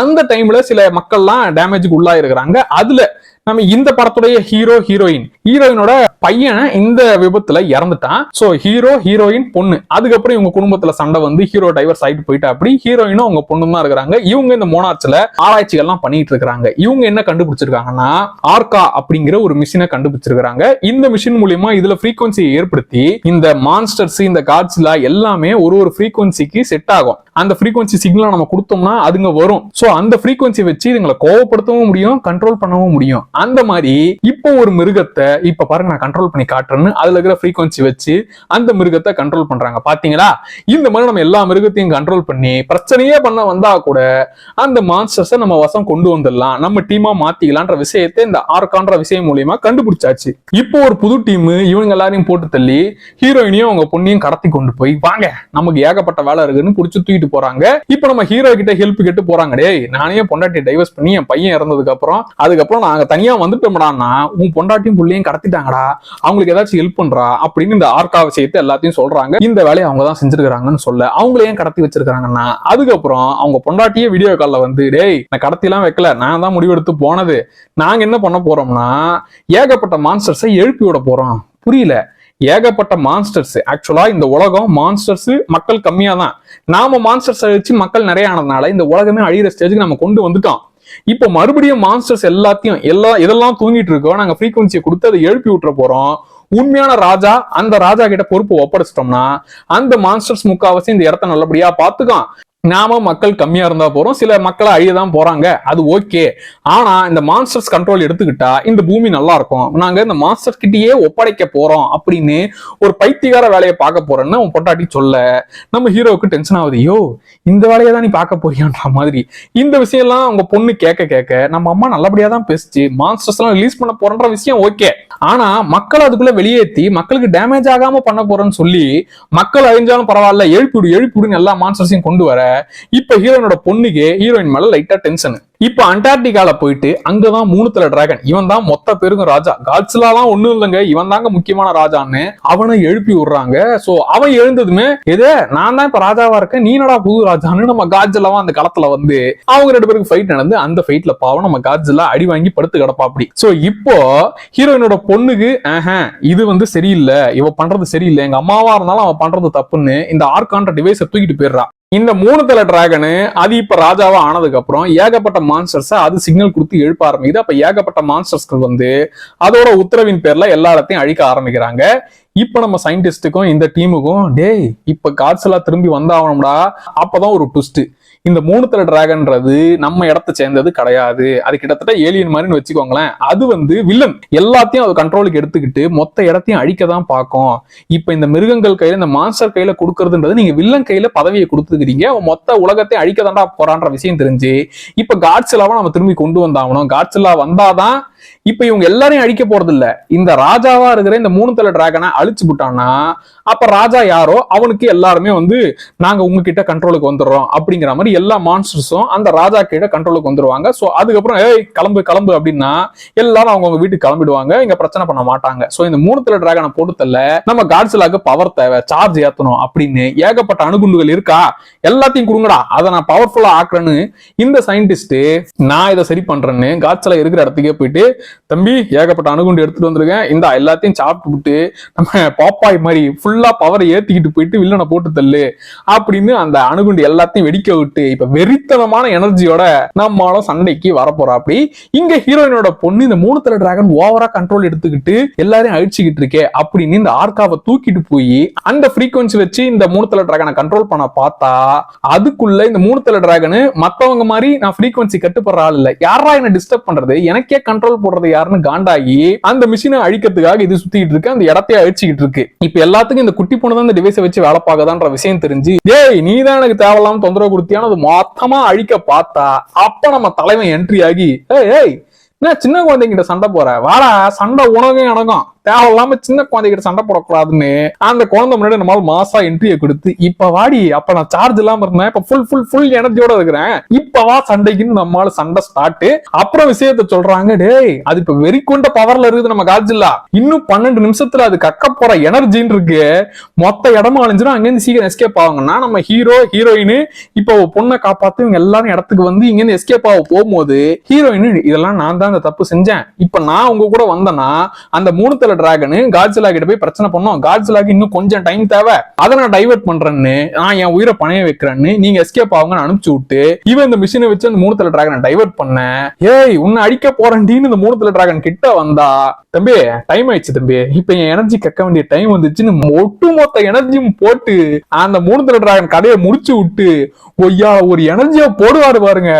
அந்த டைம்ல சில மக்கள்லாம் டேமேஜுக்கு உள்ளாயிருக்கிறாங்க. அதுல நம்ம இந்த படத்துடைய ஹீரோ ஹீரோயின் ஹீரோயினோட பையன் இந்த விபத்துல இறந்துட்டான். சோ ஹீரோ ஹீரோயின் பொண்ணு. அதுக்கப்புறம் இவங்க குடும்பத்துல சண்டை வந்து ஹீரோ டைவர்ஸ் ஆயிட்டு போயிட்டா அப்படி ஹீரோயினும் அவங்க பொண்ணு தான் இருக்கிறாங்க. இவங்க இந்த மோனார்ச்ல ஆராய்ச்சிகள்லாம் பண்ணிட்டு இருக்காங்க இவங்க என்ன கண்டுபிடிச்சிருக்காங்கன்னா ஆர்கா அப்படிங்கிற ஒரு மிஷினை கண்டுபிடிச்சிருக்காங்க இந்த மிஷின் மூலியமா இதுல ஃப்ரீக்வன்சியை ஏற்படுத்தி இந்த மான்ஸ்டர்ஸ் இந்த காட்ஸ்லா எல்லாமே ஒரு ஒரு ஃப்ரீக்வன்சிக்கு செட் ஆகும். அந்த ஃப்ரீக்வன்சி சிக்னல் நம்ம கொடுத்தோம்னா அதுங்க வரும். சோ அந்த ஃப்ரீக்வன்சி வச்சு இதுங்களை கோவப்படுத்தவும் முடியும் கண்ட்ரோல் பண்ணவும் முடியும். அந்த மாதிரி இப்போ ஒரு மிருகத்தை இப்ப பாருங்க நான் கண்ட்ரோல் பண்ணி காட்டுறேன்னு அதுல இருக்கிற ஃப்ரீக்வன்சி வச்சு அந்த மிருகத்தை கண்ட்ரோல் பண்றாங்க. பாத்தீங்களா? இந்த மாதிரி நம்ம எல்லா மிருகத்தையும் கண்ட்ரோல் பண்ணி பிரச்சனையே பண்ண வந்தா கூட அந்த மான்ஸ்டர்ஸை நம்ம வசம் கொண்டு வந்துடலாம். நம்ம டீமா மாத்திக்கலான்ற விஷயத்தை இந்த ஆர்கான்ற விஷயம் மூலியமா கண்டுபிடிச்சாச்சு. இப்போ ஒரு புது டீம் இவங்க எல்லாரையும் போட்டு தள்ளி ஹீரோயினையும் அவங்க பொண்ணையும் கடத்தி கொண்டு போய் வாங்க நமக்கு ஏகப்பட்ட வேலை இருக்குன்னு புடிச்சு தூக்கிட்டு போறாங்க. இப்போ நம்ம ஹீரோ கிட்ட ஹெல்ப் கேட்டு போறாங்க. டேய் நானே பொண்டாட்டி டைவர்ஸ் பண்ணி என் பையன் இறந்ததுக்கு அப்புறம் அதுக்கப்புறம் நாங்க தனியா தனியா வந்துட்டோம்டான்னா உன் பொண்டாட்டியும் புள்ளையும் கடத்திட்டாங்கடா அவங்களுக்கு ஏதாச்சும் ஹெல்ப் பண்றா அப்படின்னு இந்த ஆர்கா விஷயத்தை எல்லாத்தையும் சொல்றாங்க. இந்த வேலையை அவங்க தான் செஞ்சிருக்காங்கன்னு சொல்ல அவங்களே ஏன் கடத்தி வச்சிருக்காங்கன்னா அதுக்கப்புறம் அவங்க பொண்டாட்டியே வீடியோ காலில் வந்து டேய் நான் கடத்திலாம் வைக்கல நான் தான் முடிவெடுத்து போனது. நாங்க என்ன பண்ண போறோம்னா ஏகப்பட்ட மான்ஸ்டர்ஸை எழுப்பி விட போறோம். புரியல. ஏகப்பட்ட மான்ஸ்டர்ஸ் ஆக்சுவலா இந்த உலகம் மான்ஸ்டர்ஸ் மக்கள் கம்மியா தான் நாம மான்ஸ்டர்ஸ் அழிச்சு மக்கள் நிறைய ஆனதுனால இந்த உலகமே அழியிற ஸ்டேஜுக்கு நம்ம கொண்டு வந்துட்டோம். இப்போ மறுபடியும் மான்ஸ்டர்ஸ் எல்லாத்தையும் எல்லா இதெல்லாம் தூங்கிட்டு இருக்கோம். நாங்க ஃப்ரீக்வன்சியை கொடுத்து அதை எழுப்பி விட்டுற போறோம். உண்மையான ராஜா அந்த ராஜா கிட்ட பொறுப்பு ஒப்படைச்சிட்டோம்னா அந்த மான்ஸ்டர்ஸ் முக்காவாசி இந்த இடத்த நல்லபடியா பாத்துக்கான் நாம மக்கள் கம்மியா இருந்தா போறோம். சில மக்களை அழியதான் போறாங்க. அது ஓகே. ஆனா இந்த மான்ஸ்டர்ஸ் கண்ட்ரோல் எடுத்துக்கிட்டா இந்த பூமி நல்லா இருக்கும். நாங்க இந்த மான்ஸ்டர்ஸ் கிட்டேயே ஒப்படைக்க போறோம் அப்படின்னு ஒரு பைத்தியகார வேலையை பார்க்க போறேன்னு உன் பொட்டாட்டி சொல்ல நம்ம ஹீரோவுக்கு டென்ஷன் ஆகுது. யோ இந்த வேலையை தான் நீ பார்க்க போறியான்ற மாதிரி. இந்த விஷயம்லாம் அவங்க பொண்ணு கேட்க கேட்க நம்ம அம்மா நல்லபடியா தான் பேசிச்சு. மான்ஸ்டர்ஸ் எல்லாம் ரிலீஸ் பண்ண போறன்ற விஷயம் ஓகே. ஆனா மக்கள் அதுக்குள்ள வெளியேற்றி மக்களுக்கு டேமேஜ் ஆகாம பண்ண போறேன்னு சொல்லி மக்கள் அழிஞ்சாலும் பரவாயில்ல எழுப்பிவிடு எழுப்பிவிடுன்னு எல்லா மான்ஸ்டர்ஸையும் கொண்டு வர இப்ப ஹீரோயினோட பொண்ணுக்கு ஹீரோயின் மேல லைட்டா டென்ஷன் இப்ப அண்டார்டிகால போயிட்டு அங்கதான் மூணு தலை டிராகன் இவன் தான் மொத்த பேருக்கும் ராஜா. காட்ஸ்லாம் ஒண்ணும் இல்லைங்க. இவன் தாங்க முக்கியமான ராஜான்னு அவனை எழுப்பி விடுறாங்க. சோ அவன் எழுந்ததுமே எதே நான் தான் இப்ப ராஜாவா இருக்கேன். நீனடா புது ராஜான்னு நம்ம காட்ஜலாவும் அந்த களத்துல வந்து அவங்க ரெண்டு பேருக்கு ஃபைட் நடந்து அந்த ஃபைட்ல பாவம் நம்ம காட்ஜலா அடி வாங்கி படுத்து கிடப்பா அப்படி சோ இப்போ ஹீரோயினோட பொண்ணுக்கு இது வந்து சரியில்லை. இவ பண்றது சரியில்லை. எங்க அம்மாவா இருந்தாலும் அவன் பண்றது தப்புன்னு இந்த ஆர்கான்ற டிவைஸை தூக்கிட்டு போயிடுறா. இந்த மூணு தலை டிராகனு அது இப்ப ராஜாவா ஆனதுக்கு அப்புறம் ஏகப்பட்ட மான்ஸ்டர்ஸ் அது சிக்னல் கொடுத்து எழுப்ப ஆரம்பிக்குது. அப்ப ஏகப்பட்ட மான்ஸ்டர்ஸ்கள் வந்து அதோட உத்தரவின் பேர்ல எல்லா இடத்தையும் அழிக்க ஆரம்பிக்கிறாங்க. இப்ப நம்ம சயின்டிஸ்டுக்கும் இந்த டீமுக்கும் டேய் இப்ப காட்ஸ்லா திரும்பி வந்தாகணும்டா. அப்பதான் ஒரு ட்விஸ்ட் இந்த மூணு தலை டிராகன்றது நம்ம இடத்த சேர்ந்தது கிடையாது. அது கிட்டத்தட்ட ஏலியன் மாதிரின்னு வச்சுக்கோங்களேன். அது வந்து வில்லன் எல்லாத்தையும் அது கண்ட்ரோலுக்கு எடுத்துக்கிட்டு மொத்த இடத்தையும் அழிக்க தான் பார்க்கும். இப்ப இந்த மிருகங்கள் கையில இந்த மான்ஸ்டர் கையில கொடுக்கறதுன்றது நீங்க வில்லன் கையில பதவியை கொடுத்துக்கிறீங்க மொத்த உலகத்தை அழிக்க தாண்டா போறான்ற விஷயம் தெரிஞ்சு இப்ப காட்சிலாவை நம்ம திரும்பி கொண்டு வந்தாகணும். காட்சிலா வந்தாதான் இப்ப இவங்க எல்லாரையும் அழிக்க போறது இல்ல இந்த ராஜாவா இருக்கிற இந்த மூணு தலை டிராகனை அழிச்சு விட்டான்னா அப்ப ராஜா யாரோ? அவனுக்கு எல்லாருமே வந்து நாங்க உங்ககிட்ட கண்ட்ரோலுக்கு வந்துடுறோம். அப்படிங்கிற மாதிரி எல்லா மான்ஸ்டர்ஸும் அந்த ராஜா கிட்ட கண்ட்ரோலுக்கு வந்துருவாங்க. சோ அதுக்கப்புறம் ஏய் கிளம்பு கிளம்பு அப்படின்னா எல்லாரும் அவங்கவுங்க வீட்டுக்கு கிளம்பிடுவாங்க. இங்க பிரச்சனை பண்ண மாட்டாங்க. சோ இந்த மூணு தலை டிராகனை போட்டுத்தல்ல நம்ம காட்சிலாக்கு பவர் தேவை சார்ஜ் ஏத்தணும் அப்படின்னு ஏகப்பட்ட அணுகுண்டுகள் இருக்கா? எல்லாத்தையும் கொடுங்கடா. அதை நான் பவர்ஃபுல்லா ஆக்குறேன்னு இந்த சயின்டிஸ்ட் நான் இதை சரி பண்றேன்னு காட்சில இருக்கிற இடத்துக்கே போயிட்டு தம்பி ஏகப்பட்ட அணுகுண்டு எடுத்துட்டு வந்திருக்கேன். இந்த எல்லாத்தையும் சாப்பிட்டு விட்டு நம்ம பாப்பாய் மாதிரி ஃபுல்லா பவரை ஏத்திக்கிட்டு போயிட்டு வில்லனை போட்டு தள்ளு. அப்படின்னு அந்த அணுகுண்டு எல்லாத்தையும் வெடிக்க விட்டு இப்ப வெறித்தனமான எனர்ஜியோட நம்மளும் சண்டைக்கு வரப்போறா அப்படி இங்க ஹீரோயினோட பொண்ணு இந்த மூணு தலை டிராகன் ஓவரா கண்ட்ரோல் எடுத்துக்கிட்டு எல்லாரையும் அழிச்சுக்கிட்டு இருக்கே அப்படின்னு இந்த ஆர்காவை தூக்கிட்டு போய் அந்த ஃப்ரீக்வன்சி வச்சு இந்த மூணு தலை டிராகனை கண்ட்ரோல் பண்ண பார்த்தா அதுக்குள்ள இந்த மூணு தலை டிராகனு மத்தவங்க மாதிரி நான் ஃப்ரீக்வன்சி கட்டுப்படுற ஆள் இல்ல. யாரா என்ன டிஸ்டர்ப் பண்றது? எனக்கே கண்ட்ரோல் போடுறது யாருன்னு காண்டாகி அந்த மிஷினை அழிக்கிறதுக்காக இது சுத்திட்டு இருக்கு அந்த இடத்தையே அழிச்சுக்கிட்டு இருக்கு. இப்ப எல்லாத்துக்கும் இந்த குட்டி பொண்ணு தான் இந்த டிவைஸை வச்சு வேலை பார்க்கதான்ற விஷயம் தெரிஞ்சு ஏய் நீ தான் எனக்கு தேவையில்லாம தொந்தரவு கொடுத்தியான அது மொத்தமா அழிக்க பார்த்தா அப்ப நம்ம தலைவன் என்ட்ரி ஆகி ஏய் ஏய் என்ன சின்ன குழந்தைங்கிட்ட சண்டை போற? வாடா சண்டை உணவே அடங்கும் தேவையில்லாம சின்ன குழந்தைகிட்ட சண்டை போடக்கூடாதுன்னு அந்த குழந்தை முன்னாடி நம்மளால மாசா என்ட்ரியை கொடுத்து இப்ப வாடி அப்ப நான் சார்ஜ் இல்லாம இருந்தேன். இப்ப ஃபுல் ஃபுல் ஃபுல் எனர்ஜியோட இருக்கிறேன். இப்பவா சண்டைக்குன்னு நம்மளால சண்டை ஸ்டார்ட் அப்புறம் விஷயத்த சொல்றாங்க டேய் அது இப்ப வெறி கொண்ட பவர்ல இருக்குது நம்ம காஜில்லா. இன்னும் பன்னெண்டு நிமிஷத்துல அது கக்க போற எனர்ஜின்னு இருக்கு. மொத்த இடமும் அழிஞ்சிடும் அங்கிருந்து சீக்கிரம் எஸ்கேப் ஆகுங்கன்னா நம்ம ஹீரோ ஹீரோயின் இப்போ பொண்ணை காப்பாத்து இவங்க எல்லாரும் இடத்துக்கு வந்து இங்க இருந்து எஸ்கேப் ஆக போகும்போது ஹீரோயின் இதெல்லாம் நான் தான் அந்த தப்பு செஞ்சேன். இப்ப நான் உங்க கூட வந்தேன்னா அந்த மூணு தலை டிராகனு காட்சிலா கிட்ட போய் பிரச்சனை பண்ணோம். காட்சிலாக்கு இன்னும் கொஞ்சம் டைம் தேவை. அதை நான் டைவர்ட் பண்றேன்னு நான் என் உயிரை பணைய வைக்கிறேன்னு நீங்க எஸ்கேப் ஆகுங்கன்னு அனுப்பிச்சு விட்டு இவன் இந்த மிஷினை வச்சு அந்த மூணு தலை டிராகனை டைவர்ட் பண்ண ஏய் உன்னை அடிக்க போறேன்டின்னு இந்த மூணு தலை டிராகன் கிட்ட வந்தா தம்பி டைம் ஆயிடுச்சு தம்பி. இப்ப என் எனர்ஜி கக்க வேண்டிய டைம் வந்துச்சுன்னு ஒட்டுமொத்த எனர்ஜியும் போட்டு அந்த மூணு தலை டிராகன் கதையை முடிச்சு விட்டு ஒய்யா ஒரு எனர்ஜியா போடுவாரு பாருங்க.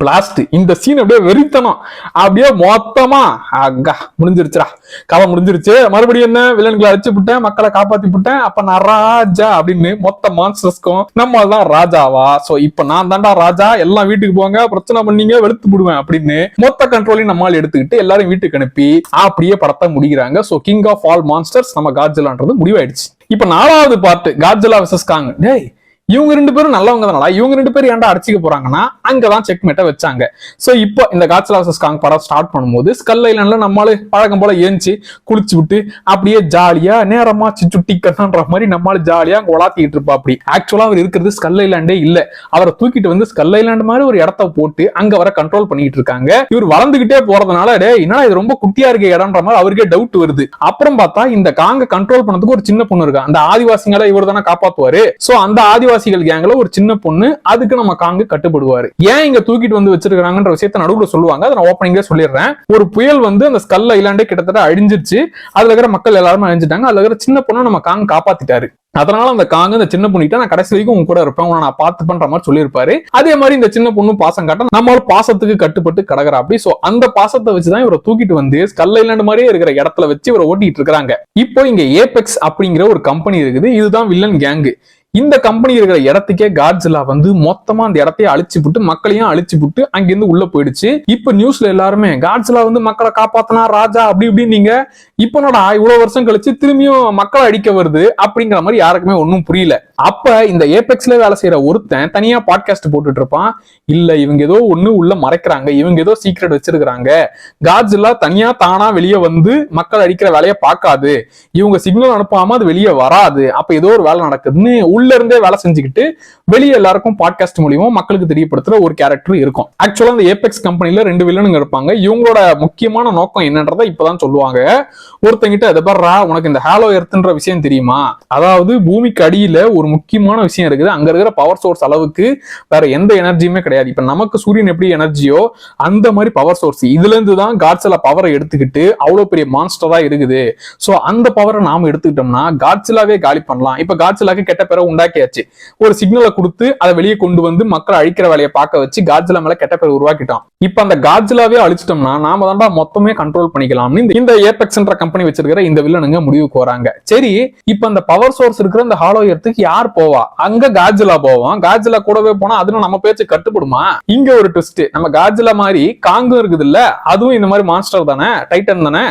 பிளாஸ்ட் இந்த சீன் அப்படியே வெறித்தனம். அப்படியே மொத்தமா அக்கா முடிஞ்சிருச்சுடா. கதை முடிஞ்சிருச்சு. மறுபடியும் என்ன? வில்லன்களை அடிச்சு விட்டேன் மக்களை காப்பாத்தி விட்டேன். அப்ப நான் ராஜா அப்படின்னு மொத்த மான்ஸ்டர்ஸ்க்கும் நம்ம தான் ராஜாவா? சோ இப்ப நான் தாண்டா ராஜா. எல்லாம் வீட்டுக்கு போங்க பிரச்சனை பண்ணீங்க வெளுத்து விடுவேன் அப்படின்னு மொத்த கண்ட்ரோலையும் நம்மால் எடுத்துக்கிட்டு எல்லாரும் வீட்டுக்கு அனுப்பி அப்படியே படத்தை முடிக்கிறாங்க. So king of all monsters நம்ம காஜலான்றது முடிவாயிடுச்சு. இப்ப நாலாவது பார்ட் காஜலா விசஸ் காங் டேய் இவங்க ரெண்டு பேரும் நல்லவங்க தானா இவங்க ரெண்டு பேரும் ஏன்டா அடிச்சுக்க போறாங்கன்னா அங்கதான் செக் மேட்டை வச்சாங்க. சோ இப்போ இந்த காட்சல் வர்சஸ் காங் படம் ஸ்டார்ட் பண்ணும்போது ஸ்கல் ஐலாண்ட்ல நம்மளால பழக்கம் போல ஏஞ்சி குளிச்சு விட்டு அப்படியே ஜாலியா நேரமா சுட்டி கண்ணான்ற மாதிரி நம்மளால ஜாலியா அங்க உலாத்திக்கிட்டு இருப்பா அப்படி ஆக்சுவலா அவர் இருக்கிறது ஸ்கல் ஐலாண்டே இல்ல. அவரை தூக்கிட்டு வந்து ஸ்கல் ஐலாண்ட் மாதிரி ஒரு இடத்த போட்டு அங்க வர கண்ட்ரோல் பண்ணிட்டு இருக்காங்க. இவர் வளர்ந்துகிட்டே போறதுனால டே என்னடா இது ரொம்ப குட்டியா இருக்க இடம்ன்ற மாதிரி அவருக்கே டவுட் வருது. அப்புறம் பார்த்தா இந்த காங்க கண்ட்ரோல் பண்ணதுக்கு ஒரு சின்ன பொண்ணு இருக்கா. அந்த ஆதிவாசிங்களை இவர் தானே காப்பாத்துவாரு. சோ அந்த ஆதிவாசி ஆதிவாசிகள் கேங்ல ஒரு சின்ன பொண்ணு அதுக்கு நம்ம காங்கு கட்டுப்படுவாரு. ஏன் இங்க தூக்கிட்டு வந்து வச்சிருக்காங்கன்ற விஷயத்த நடுவுல சொல்லுவாங்க. அதை நான் ஓப்பனிங்ல சொல்லிடுறேன். ஒரு புயல் வந்து அந்த ஸ்கல் ஐலாண்டே கிட்டத்தட்ட அழிஞ்சிருச்சு. அதுல இருக்கிற மக்கள் எல்லாருமே அழிஞ்சிட்டாங்க. அதுல இருக்கிற சின்ன பொண்ணை நம்ம காங்க காப்பாத்திட்டாரு. அதனால அந்த காங்க இந்த சின்ன பொண்ணுகிட்ட நான் கடைசி வரைக்கும் உங்க கூட இருப்பேன். உன்னை நான் பார்த்து பண்ற மாதிரி சொல்லியிருப்பாரு. அதே மாதிரி இந்த சின்ன பொண்ணு பாசம் காட்ட நம்மளால பாசத்துக்கு கட்டுப்பட்டு கடக்குறா அப்படி சோ அந்த பாசத்தை வச்சுதான் இவரை தூக்கிட்டு வந்து ஸ்கல் ஐலாண்டு மாதிரியே இருக்கிற இடத்துல வச்சு இவரை ஓட்டிட்டு இருக்காங்க இப்போ இங்க ஏபெக்ஸ் அப்படிங்கிற ஒரு கம்பெனி இருக்குது. இதுதான் வில்லன் கேங்கு இந்த கம்பெனி இருக்கிற இடத்துக்கே காட்ஸிலா வந்து மொத்தமா அந்த இடத்தையே அழிச்சு விட்டு மக்களையும் அழிச்சு விட்டு அங்கிருந்து உள்ள போயிடுச்சு. இப்ப நியூஸ்ல எல்லாருமே காட்ஸிலா வந்து மக்களை காப்பாத்தனா ராஜா அப்படி இப்படின்னு நீங்க இப்ப என்னடா இவ்வளவு வருஷம் கழிச்சு திரும்பியும் மக்களை அடிக்க வருது அப்படிங்கிற மாதிரி யாருக்குமே ஒன்றும் புரியல. அப்ப இந்த ஏபெக்ஸ்ல வேலை செய்யற ஒருத்தன் தனியா பாட்காஸ்ட் போட்டுட்டு இருப்பான் இல்ல இவங்க ஏதோ ஒண்ணு உள்ள மறைக்கிறாங்க. இவங்க ஏதோ சீக்ரெட் வச்சிருக்கிறாங்க. காட்ஸிலா தனியா தானா வெளியே வந்து மக்கள் அடிக்கிற வேலையை பார்க்காது. இவங்க சிக்னல் அனுப்பாம அது வெளியே வராது. அப்ப ஏதோ ஒரு வேலை நடக்குதுன்னு உள்ள இருந்தே வேலை செஞ்சுக்கிட்டு வெளியே எல்லாருக்கும் பாட்காஸ்ட் மூலியமா மக்களுக்கு தெரியப்படுத்துற ஒரு கேரக்டர் இருக்கும். ஆக்சுவலா அந்த ஏபெக்ஸ் கம்பெனில ரெண்டு வில்லனுங்க இருப்பாங்க. இவங்களோட முக்கியமான நோக்கம் என்னன்றதை இப்பதான் சொல்லுவாங்க. ஒருத்தங்கிட்ட அதை பர்றா உனக்கு இந்த ஹாலோ எர்த்ன்ற விஷயம் தெரியுமா? அதாவது பூமிக்கு அடியில ஒரு முக்கியமான விஷயம் இருக்குது. அங்க இருக்கிற பவர் சோர்ஸ் அளவுக்கு வேற எந்த எனர்ஜியுமே கிடையாது. இப்ப நமக்கு சூரியன் எப்படி எனர்ஜியோ அந்த மாதிரி பவர் சோர்ஸ் இதுல இருந்து தான் காட்ஸ்ல பவரை எடுத்துக்கிட்டு அவ்வளவு பெரிய மான்ஸ்டரா இருக்குது. சோ அந்த பவரை நாம எடுத்துக்கிட்டோம்னா காட்சிலாவே காலி பண்ணலாம். இப்ப காட்சிலாக்கு கெட்ட பேரை உண்டாக்கியாச்சு. ஒரு சிக்னலை கொடுத்து அதை வெளியே கொண்டு வந்து மக்களை அழிக்கிற வேலையை பார்க்க வச்சு காட்சிலா மேல கெட்ட பேர் உருவாக்கிட்டோம். இப்ப அந்த காட்ஜிலாவே அழிச்சிட்டோம்னா நாம தான்டா மொத்தமே கண்ட்ரோல் பண்ணிக்கலாம்னு இந்த- இந்த ஏபெக்ஸ்ன்ற கம்பெனி வச்சிருக்கிற இந்த வில்லனுங்க முடிவுக்கு வராங்க. சரி இப்ப அந்த பவர் சோர்ஸ் இருக்கிற அந்த ஹாலோ எர்த்துக்கு யார் போவா? அங்க காஜிலா போவோம். காட்ஜிலா கூடவே போனா அதுல நம்ம பேச்சு கட்டுப்படுமா? இங்க ஒரு ட்விஸ்ட் நம்ம காட்ஜிலா மாதிரி காங்கும் இருக்குது இல்ல அதுவும் இந்த மாதிரி மாஸ்டர் தானே டைட்டன் தானே.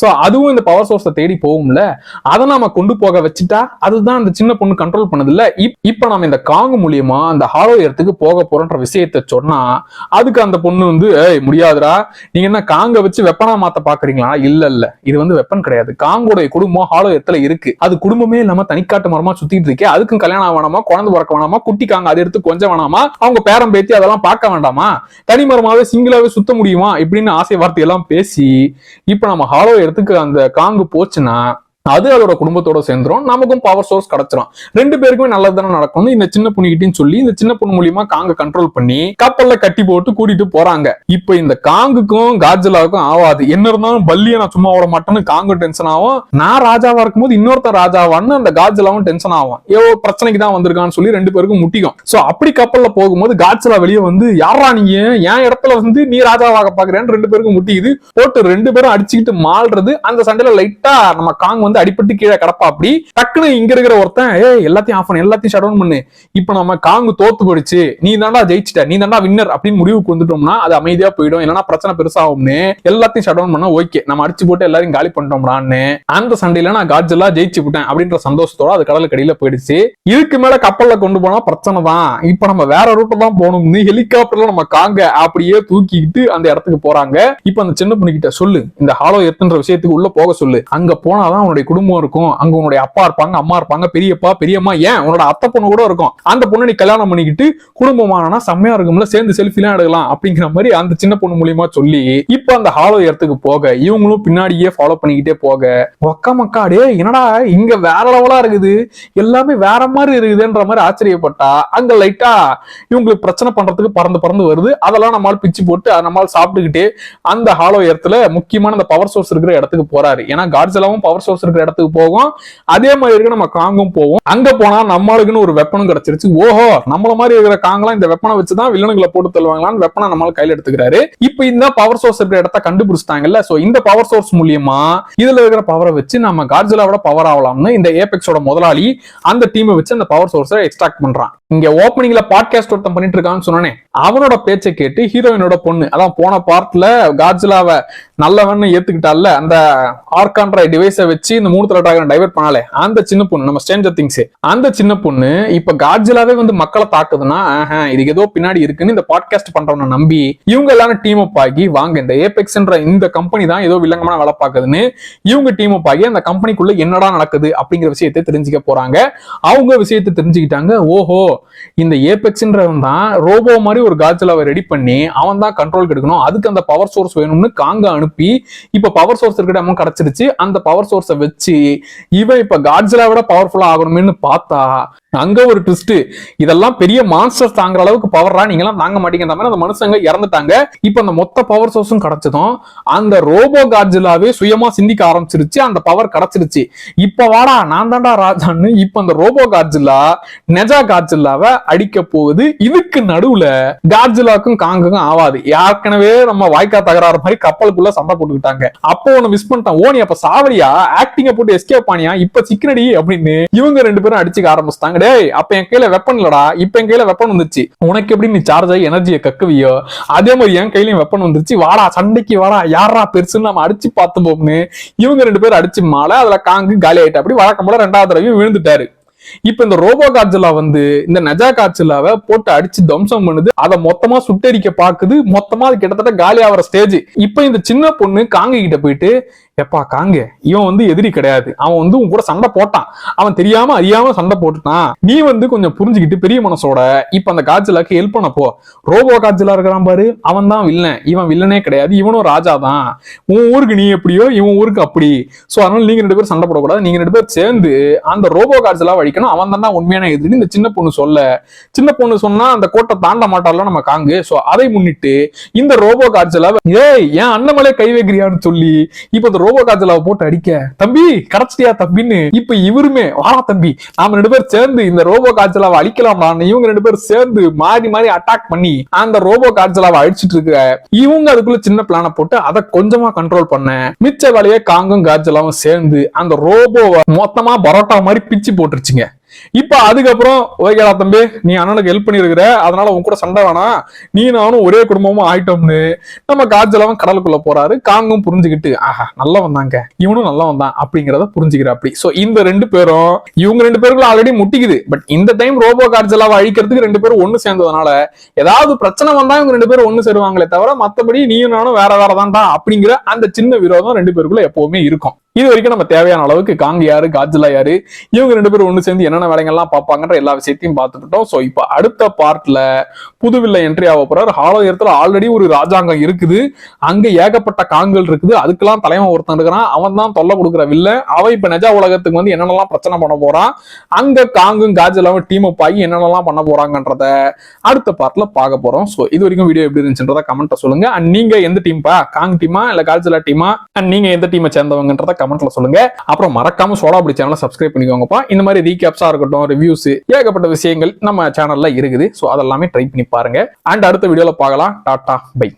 சோ அதுவும் இந்த பவர் சோர்ஸை தேடி போகும்ல. அதை நாம கொண்டு போக வச்சுட்டா அதுதான் அந்த சின்ன பொண்ணு கண்ட்ரோல் பண்ணது இல்ல இப்- இப்ப நம்ம இந்த காங்கு மூலியமா அந்த ஹாலோ எர்த்துக்கு போக போறோன்ற விஷயத்த சொன்னா அதுக்கு அந்த பொண்ணு வந்து ஏய் முடியாதுடா. நீங்க என்ன காங்க வச்சு வெப்பனா மாத்த பாக்குறீங்களா? இல்ல இல்ல. இது வந்து வெப்பன் கிடையாது. காங்கோடைய குடும்பம் ஹாலோ எர்த்துல இருக்கு. அது குடும்பமே இல்லாம தனிக்காட்டு மரமா சுத்திட்டு இருக்கே. அதுக்கும் கல்யாணம் வேணாமா குழந்தை பிறக்க வேணாமா? குட்டி காங்க அதை எடுத்து கொஞ்சம் வேணாமா? அவங்க பேரம் பேத்தி அதெல்லாம் பார்க்க வேண்டாமா? தனி மரமாவே சிங்கிளாவே சுத்த முடியுமா? இப்படின்னு ஆசை வார்த்தை எல்லாம் பேசி இப்ப நம்ம ஹாலோ எடுத்துக்கு அந்த காங்கு போச்சுன்னா அது அதோட குடும்பத்தோட சேர்ந்துரும். நமக்கும் பவர் சோர்ஸ் கிடைச்சிரும். ரெண்டு பேருக்குமே நல்லது தானே நடக்கும் இந்த சின்ன பொண்ணுகிட்டயும் சொல்லி இந்த சின்ன பொண்ணு மூலியமா காங்க கண்ட்ரோல் பண்ணி கப்பல்ல கட்டி போட்டு கூட்டிட்டு போறாங்க. இப்ப இந்த காங்குக்கும் காஜலாவுக்கும் ஆவாது. என்ன இருந்தாலும் பல்லிய நான் சும்மா விட மாட்டேன்னு காங்கு டென்ஷன் ஆகும். நான் ராஜாவா இருக்கும்போது இன்னொருத்த ராஜாவான்னு அந்த காஜலாவும் டென்ஷன் ஆகும். ஏதோ பிரச்சனைக்கு தான் வந்திருக்கான்னு சொல்லி ரெண்டு பேருக்கும் முட்டிக்கும். சோ அப்படி கப்பல்ல போகும்போது காஜலா வெளியே வந்து யாரா நீங்க என் இடத்துல வந்து நீ ராஜாவாக பாக்குறேன்னு ரெண்டு பேருக்கும் முட்டிக்குது. போட்டு ரெண்டு பேரும் அடிச்சுக்கிட்டு மாள்றது அந்த சண்டையில லைட்டா நம்ம காங் வந்து அடிப்பட்டு கீழே கடப்பா அப்படி டக்குன்னு இங்க இருக்கிற ஒருத்தன் ஏ எல்லாத்தையும் ஆஃப் பண்ணு எல்லாத்தையும் ஷட் டவுன் பண்ணு. இப்ப நம்ம காங்கு தோத்து போயிடுச்சு. நீ தாண்டா ஜெயிச்சிட்ட நீ தாண்டா வின்னர் அப்படின்னு முடிவுக்கு வந்துட்டோம்னா அது அமைதியா போயிடும். இல்லைன்னா பிரச்சனை பெருசாகும்னு எல்லாத்தையும் ஷட் டவுன் பண்ணா ஓகே நம்ம அடிச்சு போட்டு எல்லாரையும் காலி பண்ணிட்டோம்டான்னு. அந்த சண்டையில நான் காட்ஜெல்லாம் ஜெயிச்சு விட்டேன் அப்படின்ற சந்தோஷத்தோட அது கடலுக்கு அடியில போயிடுச்சு. இதுக்கு மேல கப்பல்ல கொண்டு போனா பிரச்சனை தான். இப்ப நம்ம வேற ரூட்ல தான் போகணும்னு ஹெலிகாப்டர்ல நம்ம காங்க அப்படியே தூக்கிக்கிட்டு அந்த இடத்துக்கு போறாங்க. இப்ப அந்த சின்ன பொண்ணுகிட்ட சொல்லு. இந்த ஹாலோ எத்துன்ற விஷயத்துக்கு உள்ள போக சொல்லு. அங்க போனாதான் அவனுடைய உன்னுடைய குடும்பம் இருக்கும். அங்க உன்னுடைய அப்பா இருப்பாங்க அம்மா இருப்பாங்க பெரியப்பா பெரியம்மா ஏன்? உன்னோட அத்தை பொண்ணு கூட இருக்கும். அந்த பொண்ணு நீ கல்யாணம் பண்ணிக்கிட்டு குடும்பமானா செம்மையா இருக்கும்ல சேர்ந்து செல்ஃபி எல்லாம் எடுக்கலாம் அப்படிங்கிற மாதிரி அந்த சின்ன பொண்ணு மூலியமா சொல்லி இப்ப அந்த ஹாலோ இடத்துக்கு போக இவங்களும் பின்னாடியே ஃபாலோ பண்ணிக்கிட்டே போக ஒக்க மக்கா டே என்னடா இங்க வேற லெவலா இருக்குது. எல்லாமே வேற மாதிரி இருக்குதுன்ற மாதிரி ஆச்சரியப்பட்டா அங்க லைட்டா இவங்களுக்கு பிரச்சனை பண்றதுக்கு பறந்து பறந்து வருது. அதெல்லாம் நம்மால் பிச்சு போட்டு அதை நம்மால் சாப்பிட்டுக்கிட்டே அந்த ஹாலோ இடத்துல முக்கியமான அந்த பவர் சோர்ஸ் இருக்கிற இடத்துக்கு போறாரு. ஏன்னா காட்ஸெல்லாம் பவர் சோர்ஸ் இருக்கிற இடத்துக்கு போகும். அதே மாதிரி இருக்க நம்ம காங்கும் போவோம் அங்க போனா நம்மளுக்குன்னு ஒரு வெப்பனும் கிடைச்சிருச்சு. ஓஹோ நம்மள மாதிரி இருக்கிற காங்கெல்லாம் இந்த வெப்பனை வச்சுதான் வில்லனுங்களை போட்டு தள்ளுவாங்களான்னு வெப்பனை நம்மளால கையில எடுத்துக்கிறாரு. இப்ப இந்த பவர் சோர்ஸ் இருக்கிற இடத்த கண்டுபிடிச்சிட்டாங்கல்ல. சோ இந்த பவர் சோர்ஸ் மூலியமா இதுல இருக்கிற பவரை வச்சு நம்ம காட்ஜிலாவோட பவர் ஆகலாம்னு இந்த ஏபெக்ஸோட முதலாளி அந்த டீமை வச்சு அந்த பவர் சோர்ஸை எக்ஸ்ட்ராக்ட் பண்றான். இங்க ஓப்பனிங்ல பாட்காஸ்ட் ஒருத்தன் பண்ணிட்டு இருக்கான்னு சொன்னானே. அவனோட பேச்சை கேட்டு ஹீரோயினோட பொண்ணு அதான் போன பார்ட்ல காட்ஜிலாவை நல்லவன்னு ஏத்துக்கிட்டால அந்த ஆர்கான்ற டிவைஸை வச்சு இந்த மூணு தலை டிராகனை டைவர்ட் பண்ணாலே. அந்த சின்ன பொண்ணு நம்ம ஸ்டேஞ்சர் திங்ஸ் அந்த சின்ன பொண்ணு இப்ப காட்ஜிலாவே வந்து மக்களை தாக்குதுன்னா இது ஏதோ பின்னாடி இருக்குன்னு இந்த பாட்காஸ்ட் பண்றவனை நம்பி இவங்க எல்லாரும் டீம் அப் ஆகி வாங்க இந்த ஏபெக்ஸ்ன்ற இந்த கம்பெனி தான் ஏதோ வில்லங்கமான வேலை பார்க்குதுன்னு இவங்க டீம் அப் ஆகி அந்த கம்பெனிக்குள்ள என்னடா நடக்குது? அப்படிங்கிற விஷயத்தை தெரிஞ்சுக்க போறாங்க. அவங்க விஷயத்தை தெரிஞ்சுக்கிட்டாங்க ஓஹோ இந்த ஏபெக்ஸ்ன்றவன் தான் ரோபோ மாதிரி ஒரு காஜலாவை ரெடி பண்ணி அவன் தான் கண்ட்ரோல் எடுக்கணும் அதுக்கு அந்த பவர் சோர்ஸ் வேணும்னு காங்க அனுப்பி இப்ப பவர் சோர்ஸ் இருக்கிற அமௌண்ட் கிடைச்சிருச்சு. அந்த பவர் சோர்ஸை வச்சு இவன் இப்ப காட்ஜிலா விட பவர்ஃபுல்லா ஆகணும்னு பார்த்தா அங்க ஒரு ட்விஸ்ட் இதெல்லாம் பெரிய மான்ஸ்டர் தாங்குற அளவுக்கு பவரா நீங்க எல்லாம் தாங்க மாட்டீங்கிற மாதிரி அந்த மனுஷங்க இறந்துட்டாங்க. இப்ப அந்த மொத்த பவர் சோர்ஸும் கிடைச்சதும் அந்த ரோபோ காட்ஜிலாவே சுயமா சிந்திக்க ஆரம்பிச்சிருச்சு. அந்த பவர் கிடைச்சிருச்சு. இப்ப வாடா நான் தான்டா ராஜான்னு இப்ப அந்த ரோபோ காட்ஜிலா நெஜா காட்ஜில்லாவை அடிக்க போகுது. இதுக்கு நடுவுல காட்ஜிலாக்கும் காங்குக்கும் ஆவாது. ஏற்கனவே நம்ம வாய்க்கா தகராறு மாதிரி கப்பலுக்குள்ள சண்டை போட்டுக்கிட்டாங்க. அப்போ ஒண்ணு மிஸ் பண்ணிட்டான். ஓ நீ அப்ப சாவடியா? ஆக்டிங்க போட்டு எஸ்கேப் பானியா இப்ப சிக்கனடி அப்படின்னு இவங்க ரெண்டு பேரும் அடிச்சுக்க ஆரம்பிச்சிட்டாங்க. டேய் அப்ப என் கையில வெப்பன் இல்லடா. இப்ப என் கையில வெப்பன் வந்துச்சு உனக்கு எப்படி நீ சார்ஜ் ஆகி எனர்ஜியை கக்குவியோ? அதே மாதிரி என் கையிலயும் வெப்பன் வந்துருச்சு. வாடா சண்டைக்கு வாடா. யாரா பெருசுன்னு நம்ம அடிச்சு பார்த்துப்போம்னு இவங்க ரெண்டு பேரும் அடிச்சு மாலை அதுல காங்கு காலி ஆயிட்டு அப்படி வழக்கம் போல ரெண்டாவது தடவையும் விழுந்துட்டாரு. இப்ப இந்த ரோபோ காட்சிலா வந்து இந்த நெஜா காட்சிலாவை போட்டு அடிச்சு தம்சம் பண்ணுது. அதை மொத்தமா சுட்டரிக்க பாக்குது. மொத்தமா அது கிட்டத்தட்ட காலி ஆகிற ஸ்டேஜ் இப்ப இந்த சின்ன பொண்ணு காங்க கிட்ட போயிட்டு எப்பா காங்க? இவன் வந்து எதிரி கிடையாது. அவன் வந்து உன் கூட சண்டை போட்டான். அவன் தெரியாம அறியாம சண்டை போட்டுட்டான். நீ வந்து கொஞ்சம் புரிஞ்சுக்கிட்டு பெரிய மனசோட இப்ப அந்த காட்சிலாக்கு ஹெல்ப் பண்ண போ. ரோபோ காட்சிலா இருக்கிறான் பாரு. அவன் தான் வில்லன் இவன் வில்லனே கிடையாது. இவனும் ராஜா தான். உன் ஊருக்கு நீ எப்படியோ இவன் ஊருக்கு அப்படி. சோ அதனால நீங்க ரெண்டு பேரும் சண்டை போடக்கூடாது. நீங்க ரெண்டு பேரும் சேர்ந்து அந்த ரோபோ காட்சிலா வழிக்கணும். அவன் தான் உண்மையான எதிரி இந்த சின்ன பொண்ணு சொல்ல. சின்ன பொண்ணு சொன்னா அந்த கோட்டை தாண்ட மாட்டார்ல நம்ம காங்கு. சோ அதை முன்னிட்டு இந்த ரோபோ காட்சிலா ஏய் என் அண்ணமலை கை வைக்கிறியான்னு சொல்லி இப்ப இந்த ரோபோ காஜலாவை போட்டு அடிக்க. தம்பி கிடைச்சிட்டியா தம்பின்னு இப்ப இவருமே வாடா தம்பி நாம ரெண்டு பேரும் சேர்ந்து இந்த ரோபோ காஜலாவை அழிக்கலாம்டான்னு இவங்க ரெண்டு பேரும் சேர்ந்து மாறி மாறி அட்டாக் பண்ணி அந்த ரோபோ காஜலாவை அழிச்சிட்டு இருக்க. இவங்க அதுக்குள்ள சின்ன பிளான போட்டு அதை கொஞ்சமா கண்ட்ரோல் பண்ண. மிச்ச வேலையை காங்கும் காஜலாவும் சேர்ந்து அந்த ரோபோவை மொத்தமா பரோட்டா மாதிரி பிச்சு போட்டுருச்சுங்க. இப்ப அதுக்கப்புறம் ஓகேடா தம்பி நீ அண்ணனுக்கு ஹெல்ப் பண்ணிருக்கிற அதனால உன் கூட சண்டை வேணாம். நீ நானும் ஒரே குடும்பமும் ஆயிட்டோம்னு நம்ம காஜலவன் கடலுக்குள்ள போறாரு காங்கும் புரிஞ்சுக்கிட்டு ஆஹா நல்லா வந்தாங்க இவனும் நல்லா வந்தான் அப்படிங்கிறத புரிஞ்சுக்கிற அப்படி சோ இந்த ரெண்டு பேரும் இவங்க ரெண்டு பேருக்குள்ள ஆல்ரெடி முட்டிக்குது. பட் இந்த டைம் ரோபோ கார்ஜலாவை அழிக்கிறதுக்கு ரெண்டு பேரும் ஒண்ணு சேர்ந்ததுனால ஏதாவது பிரச்சனை வந்தா இவங்க ரெண்டு பேரும் ஒண்ணு சேருவாங்களே தவிர மத்தபடி நீயும் நானும் வேற வேற தான்டா அப்படிங்கிற அந்த சின்ன விரோதம் ரெண்டு பேருக்குள்ள எப்பவுமே இருக்கும். இது வரைக்கும் நம்ம தேவையான அளவுக்கு காங் யாரு காஜிலா யாரு இவங்க ரெண்டு பேரும் ஒன்று சேர்ந்து என்னென்ன வேலைகள்லாம் பார்ப்பாங்கன்ற எல்லா விஷயத்தையும் பார்த்துட்டோம் ஸோ இப்போ அடுத்த பார்ட்ல புதுவில்ல என்ட்ரி ஆக போறாரு. ஹாலோ இடத்துல ஆல்ரெடி ஒரு ராஜாங்கம் இருக்குது. அங்க ஏகப்பட்ட காங்கள் இருக்குது. அதுக்கெல்லாம் தலைவன் ஒருத்தன் இருக்கிறான். அவன் தான் தொல்லை கொடுக்குற வில்ல. அவன் இப்ப நெஜா உலகத்துக்கு வந்து என்னென்னலாம் பிரச்சனை பண்ண போறான்? அங்க காங்கும் காஜலாவும் டீம் அப் ஆகி என்னென்னலாம் பண்ண போறாங்கன்றத அடுத்த பார்ட்ல பார்க்க போறோம். ஸோ இது வரைக்கும் வீடியோ எப்படி இருந்துச்சுன்றத கமெண்ட்டை சொல்லுங்க. அண்ட் நீங்க எந்த டீம்பா காங் டீமா இல்ல காஜலா டீமா அண்ட் நீங்க எந்த டீமை சேர்ந்தவங்கன்றத கமெண்ட்ல சொல்லுங்க. அப்புறம் மறக்காம சோடா சேனல சேனலை சப்ஸ்கிரைப் பண்ணிக்கோங்கப்பா. இந்த மாதிரி ரீகேப்ஸா இருக்கட்டும் ரிவ்யூஸ் ஏகப்பட்ட விஷயங்கள் நம்ம சேனல்ல இருக்குது. ஸோ அதெல்லாமே ட்ரை பண்ணி பாருங்க. அண்ட் அடுத்த வீடியோல பார்க்கலாம். Tata bye.